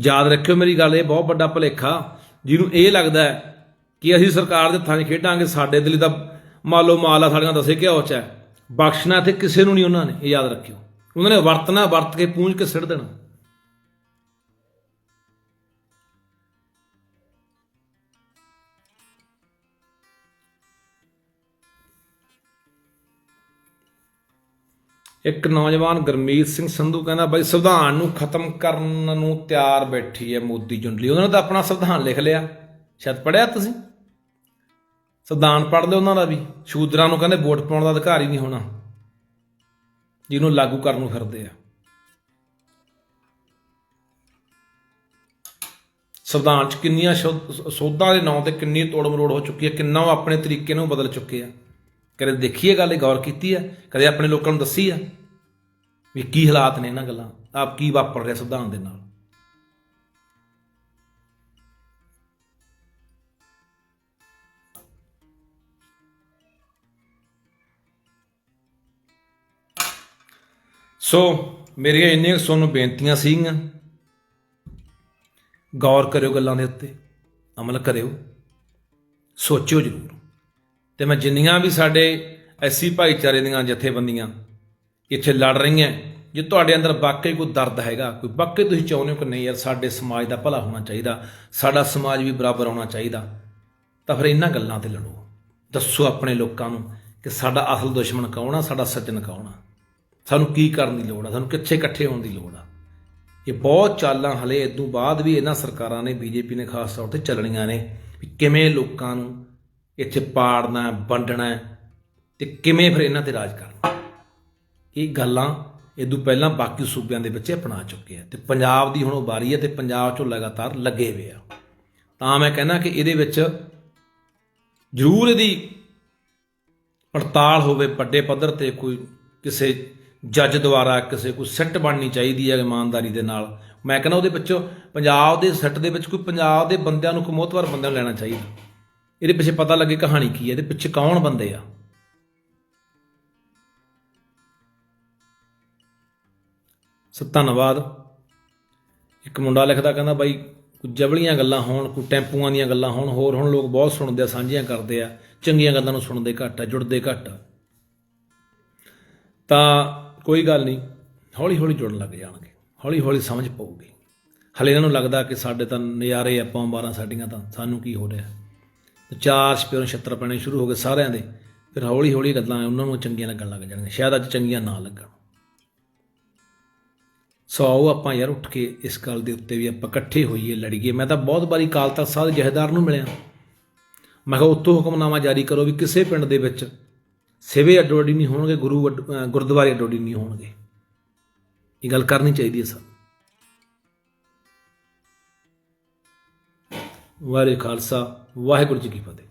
ਯਾਦ ਰੱਖਿਓ ਮੇਰੀ ਗੱਲ, ਇਹ ਬਹੁਤ ਵੱਡਾ ਭੁਲੇਖਾ, ਜਿਹਨੂੰ ਇਹ ਲੱਗਦਾ ਹੈ ਕਿ ਅਸੀਂ ਸਰਕਾਰ ਦੇ ਥਾਂ 'ਚ ਖੇਡਾਂਗੇ, ਸਾਡੇ ਦਿਲੀ ਤਾਂ ਮਾਲੋ ਮਾਲ ਆ, ਸਾਡੀਆਂ ਦਸੇ ਘਿਓ ਚ ਹੈ। ਬਖਸ਼ਣਾ ਤੇ ਕਿਸੇ ਨੂੰ ਨਹੀਂ ਉਹਨਾਂ ਨੇ, ਇਹ ਯਾਦ ਰੱਖਿਓ। ਉਹਨਾਂ ਨੇ ਵਰਤਣਾ, ਵਰਤ ਕੇ ਪੂੰਝ ਕੇ ਸਿੱਟ ਦੇਣਾ। ਇੱਕ ਨੌਜਵਾਨ ਗਰਮੀਤ ਸਿੰਘ ਸੰਧੂ ਕਹਿੰਦਾ, ਬਾਈ, ਸੰਵਿਧਾਨ ਨੂੰ ਖਤਮ ਕਰਨ ਨੂੰ ਤਿਆਰ ਬੈਠੀ ਹੈ ਮੋਦੀ ਜੁੰਡਲੀ। ਉਹਨਾਂ ਨੇ ਤਾਂ ਆਪਣਾ ਸੰਵਿਧਾਨ ਲਿਖ ਲਿਆ। ਸ਼ਾਇਦ ਪੜਿਆ ਤੁਸੀਂ? ਸੰਵਿਧਾਨ ਪੜ੍ਹ ਲਿਓ ਉਹਨਾਂ ਦਾ ਵੀ। ਸ਼ੂਦਰਾਂ ਨੂੰ ਕਹਿੰਦੇ ਵੋਟ ਪਾਉਣ ਦਾ ਅਧਿਕਾਰ ਹੀ ਨਹੀਂ ਹੋਣਾ। ਜਿਹਨੂੰ ਲਾਗੂ ਕਰਨ ਨੂੰ ਫਿਰਦੇ ਆ। ਸੰਵਿਧਾਨ ਚ ਕਿੰਨੀਆਂ ਸ਼ੋ- ਸੋਧਾਂ ਦੇ ਨਾਂ ਤੇ ਕਿੰਨੀ ਤੋੜ ਮਰੋੜ ਹੋ ਚੁੱਕੀ ਹੈ, ਕਿੰਨਾ ਉਹ ਆਪਣੇ ਤਰੀਕੇ ਨੂੰ ਬਦਲ ਚੁੱਕੇ ਆ। ਕਦੇ ਦੇਖੀਏ ਗੱਲ, ਇਹ ਗੌਰ ਕੀਤੀ ਆ? ਕਦੇ ਆਪਣੇ ਲੋਕਾਂ ਨੂੰ ਦੱਸੀ ਆ? ਵੀ ਕੀ ਹਾਲਾਤ ਨੇ ਇਹਨਾਂ ਗੱਲਾਂ? ਆਪ ਕੀ ਵਾਪਰ ਰਿਹਾ ਸੰਵਿਧਾਨ ਦੇ ਨਾਲ? ਸੋ ਮੇਰੀਆਂ ਇੰਨੀਆਂ ਤੁਹਾਨੂੰ ਬੇਨਤੀਆਂ ਸੀਗੀਆਂ। ਗੌਰ ਕਰਿਓ ਗੱਲਾਂ ਦੇ ਉੱਤੇ, ਅਮਲ ਕਰਿਓ, ਸੋਚਿਓ ਜ਼ਰੂਰ। ਤੇ ਮੈਂ ਜਿੰਨੀਆਂ ਵੀ ਸਾਡੇ ਐਸੀ ਭਾਈਚਾਰੇ ਦੀਆਂ ਜਥੇਬੰਦੀਆਂ ਇੱਥੇ ਲੜ ਰਹੀਆਂ, ਜੇ ਤੁਹਾਡੇ ਅੰਦਰ ਵਾਕਈ ਕੋਈ ਦਰਦ ਹੈਗਾ, ਕੋਈ ਵਾਕਈ ਤੁਸੀਂ ਚਾਹੁੰਦੇ ਹੋ ਕਿ ਨਹੀਂ ਯਾਰ, ਸਾਡੇ ਸਮਾਜ ਦਾ ਭਲਾ ਹੋਣਾ ਚਾਹੀਦਾ, ਸਾਡਾ ਸਮਾਜ ਵੀ ਬਰਾਬਰ ਹੋਣਾ ਚਾਹੀਦਾ, ਤਾਂ ਫਿਰ ਇਹਨਾਂ ਗੱਲਾਂ ਤੇ ਲੜੋ। ਦੱਸੋ ਆਪਣੇ ਲੋਕਾਂ ਨੂੰ ਕਿ ਸਾਡਾ ਅਸਲ ਦੁਸ਼ਮਣ ਕੌਣ ਆ, ਸਾਡਾ ਸੱਜਣ ਕੌਣ ਆ? ਸਾਨੂੰ ਕੀ ਕਰਨ ਦੀ ਲੋੜ ਆ? ਸਾਨੂੰ ਕਿੱਥੇ ਇਕੱਠੇ ਹੋਣ ਦੀ ਲੋੜ ਆ? ਇਹ ਬਹੁਤ ਚਾਲਾਂ ਹਲੇ ਇਦੋਂ ਬਾਅਦ ਵੀ ਇਹਨਾਂ ਸਰਕਾਰਾਂ ਨੇ, ਬੀਜੇਪੀ ਨੇ ਖਾਸ ਤੌਰ ਤੇ ਚੱਲਣੀਆਂ ਨੇ ਵੀ ਕਿਵੇਂ ਲੋਕਾਂ ਨੂੰ ਇੱਥੇ ਪਾੜਨਾ ਵੰਡਣਾ ਹੈ ਤੇ ਕਿਵੇਂ ਫਿਰ ਇਹਨਾਂ ਤੇ ਰਾਜ ਕਰਨਾ ਇਹ ਗੱਲਾਂ ਇਦੋਂ ਪਹਿਲਾਂ ਬਾਕੀ ਸੂਬਿਆਂ ਦੇ ਵਿੱਚ ਅਪਣਾ ਚੁੱਕੇ ਆ ਤੇ ਪੰਜਾਬ ਦੀ ਹੁਣ ਉਹ ਵਾਰੀ ਹੈ ਤੇ ਪੰਜਾਬ 'ਚੋਂ ਲਗਾਤਾਰ ਲੱਗੇ ਹੋਏ ਆ। ਤਾਂ ਮੈਂ ਕਹਿੰਦਾ ਕਿ ਇਹਦੇ ਵਿੱਚ ਜ਼ਰੂਰ ਇਹਦੀ ਪੜਤਾਲ ਹੋਵੇ, ਵੱਡੇ ਪੱਧਰ ਤੇ ਕੋਈ ਕਿਸੇ ਜੱਜ ਦੁਆਰਾ ਕਿਸੇ ਕੋਈ ਸੈੱਟ ਬਣਨੀ ਚਾਹੀਦੀ ਹੈ ਇਮਾਨਦਾਰੀ ਦੇ ਨਾਲ। ਮੈਂ ਕਹਿੰਦਾ ਉਹਦੇ ਵਿੱਚੋਂ ਪੰਜਾਬ ਦੇ ਸੈੱਟ ਦੇ ਵਿੱਚ ਕੋਈ ਪੰਜਾਬ ਦੇ ਬੰਦਿਆਂ ਨੂੰ ਕੋਈ ਮੋਹਤਵਰ ਬੰਦਿਆਂ ਨੂੰ ਲੈਣਾ ਚਾਹੀਦਾ। ਇਹਦੇ ਪਿੱਛੇ ਪਤਾ ਲੱਗੇ ਕਹਾਣੀ ਕੀ ਹੈ, ਇਹਦੇ ਪਿੱਛੇ ਕੌਣ ਬੰਦੇ ਆ? ਸੋ ਧੰਨਵਾਦ। ਇੱਕ ਮੁੰਡਾ ਲਿਖਦਾ ਕਹਿੰਦਾ, ਬਾਈ, ਕੋਈ ਜਬਲੀਆਂ ਗੱਲਾਂ ਹੋਣ, ਕੋਈ ਟੈਂਪੂਆਂ ਦੀਆਂ ਗੱਲਾਂ ਹੋਣ, ਹੋਰ ਹੁਣ ਲੋਕ ਬਹੁਤ ਸੁਣਦੇ ਆ, ਸਾਂਝੀਆਂ ਕਰਦੇ ਆ, ਚੰਗੀਆਂ ਗੱਲਾਂ ਨੂੰ ਸੁਣਦੇ ਘੱਟ ਆ, ਜੁੜਦੇ ਘੱਟ ਆ। ਤਾਂ ਕੋਈ ਗੱਲ ਨਹੀਂ, ਹੌਲੀ ਹੌਲੀ ਜੁੜਨ ਲੱਗ ਜਾਣਗੇ, ਹੌਲੀ ਹੌਲੀ ਸਮਝ ਪਊਗੀ। ਹਲੇ ਇਹਨਾਂ ਨੂੰ ਲੱਗਦਾ ਕਿ ਸਾਡੇ ਤਾਂ ਨਜ਼ਾਰੇ ਆ 12 ਸਾਡੀਆਂ ਤਾਂ, ਸਾਨੂੰ ਕੀ ਹੋ ਰਿਹਾ? ਚਾਰ ਸਪੇਰੋਂ ਛੱਤਰ ਪੈਣੇ ਸ਼ੁਰੂ ਹੋ ਗਏ ਸਾਰਿਆਂ ਦੇ, ਫਿਰ ਹੌਲੀ ਹੌਲੀ ਗੱਲਾਂ ਉਹਨਾਂ ਨੂੰ ਚੰਗੀਆਂ ਲੱਗਣ ਲੱਗ ਜਾਣਗੀਆਂ, ਸ਼ਾਇਦ ਅੱਜ ਚੰਗੀਆਂ ਨਾ ਲੱਗਣ। ਸੋ ਆਓ ਆਪਾਂ ਯਾਰ ਉੱਠ ਕੇ ਇਸ ਗੱਲ ਦੇ ਉੱਤੇ ਵੀ ਆਪਾਂ ਇਕੱਠੇ ਹੋਈਏ, ਲੜੀਏ। ਮੈਂ ਤਾਂ ਬਹੁਤ ਵਾਰੀ ਕਾਲ ਤਖਤ ਸਾਹਿਬ ਦੇ ਨੂੰ ਮਿਲਿਆ। ਮੈਂ ਕਿਹਾ, ਉੱਤੋਂ ਹੁਕਮਨਾਮਾ ਜਾਰੀ ਕਰੋ ਵੀ ਕਿਸੇ ਪਿੰਡ ਦੇ ਵਿੱਚ ਸਿਵੇ ਅੱਡੋਡੀ ਨਹੀਂ ਹੋਣਗੇ, ਗੁਰੂ ਅੱਡ- ਅਹ ਗੁਰਦੁਆਰੇ ਅੱਡੋਡੀ ਨਹੀਂ ਹੋਣਗੇ। ਇਹ ਗੱਲ ਕਰਨੀ ਚਾਹੀਦੀ ਹੈ ਸਾਨੂੰ ਵਾਹਿਗੁਰੂ ਖਾਲਸਾ, ਵਾਹਿਗੁਰੂ ਜੀ ਕੀ ਫਤਿਹ।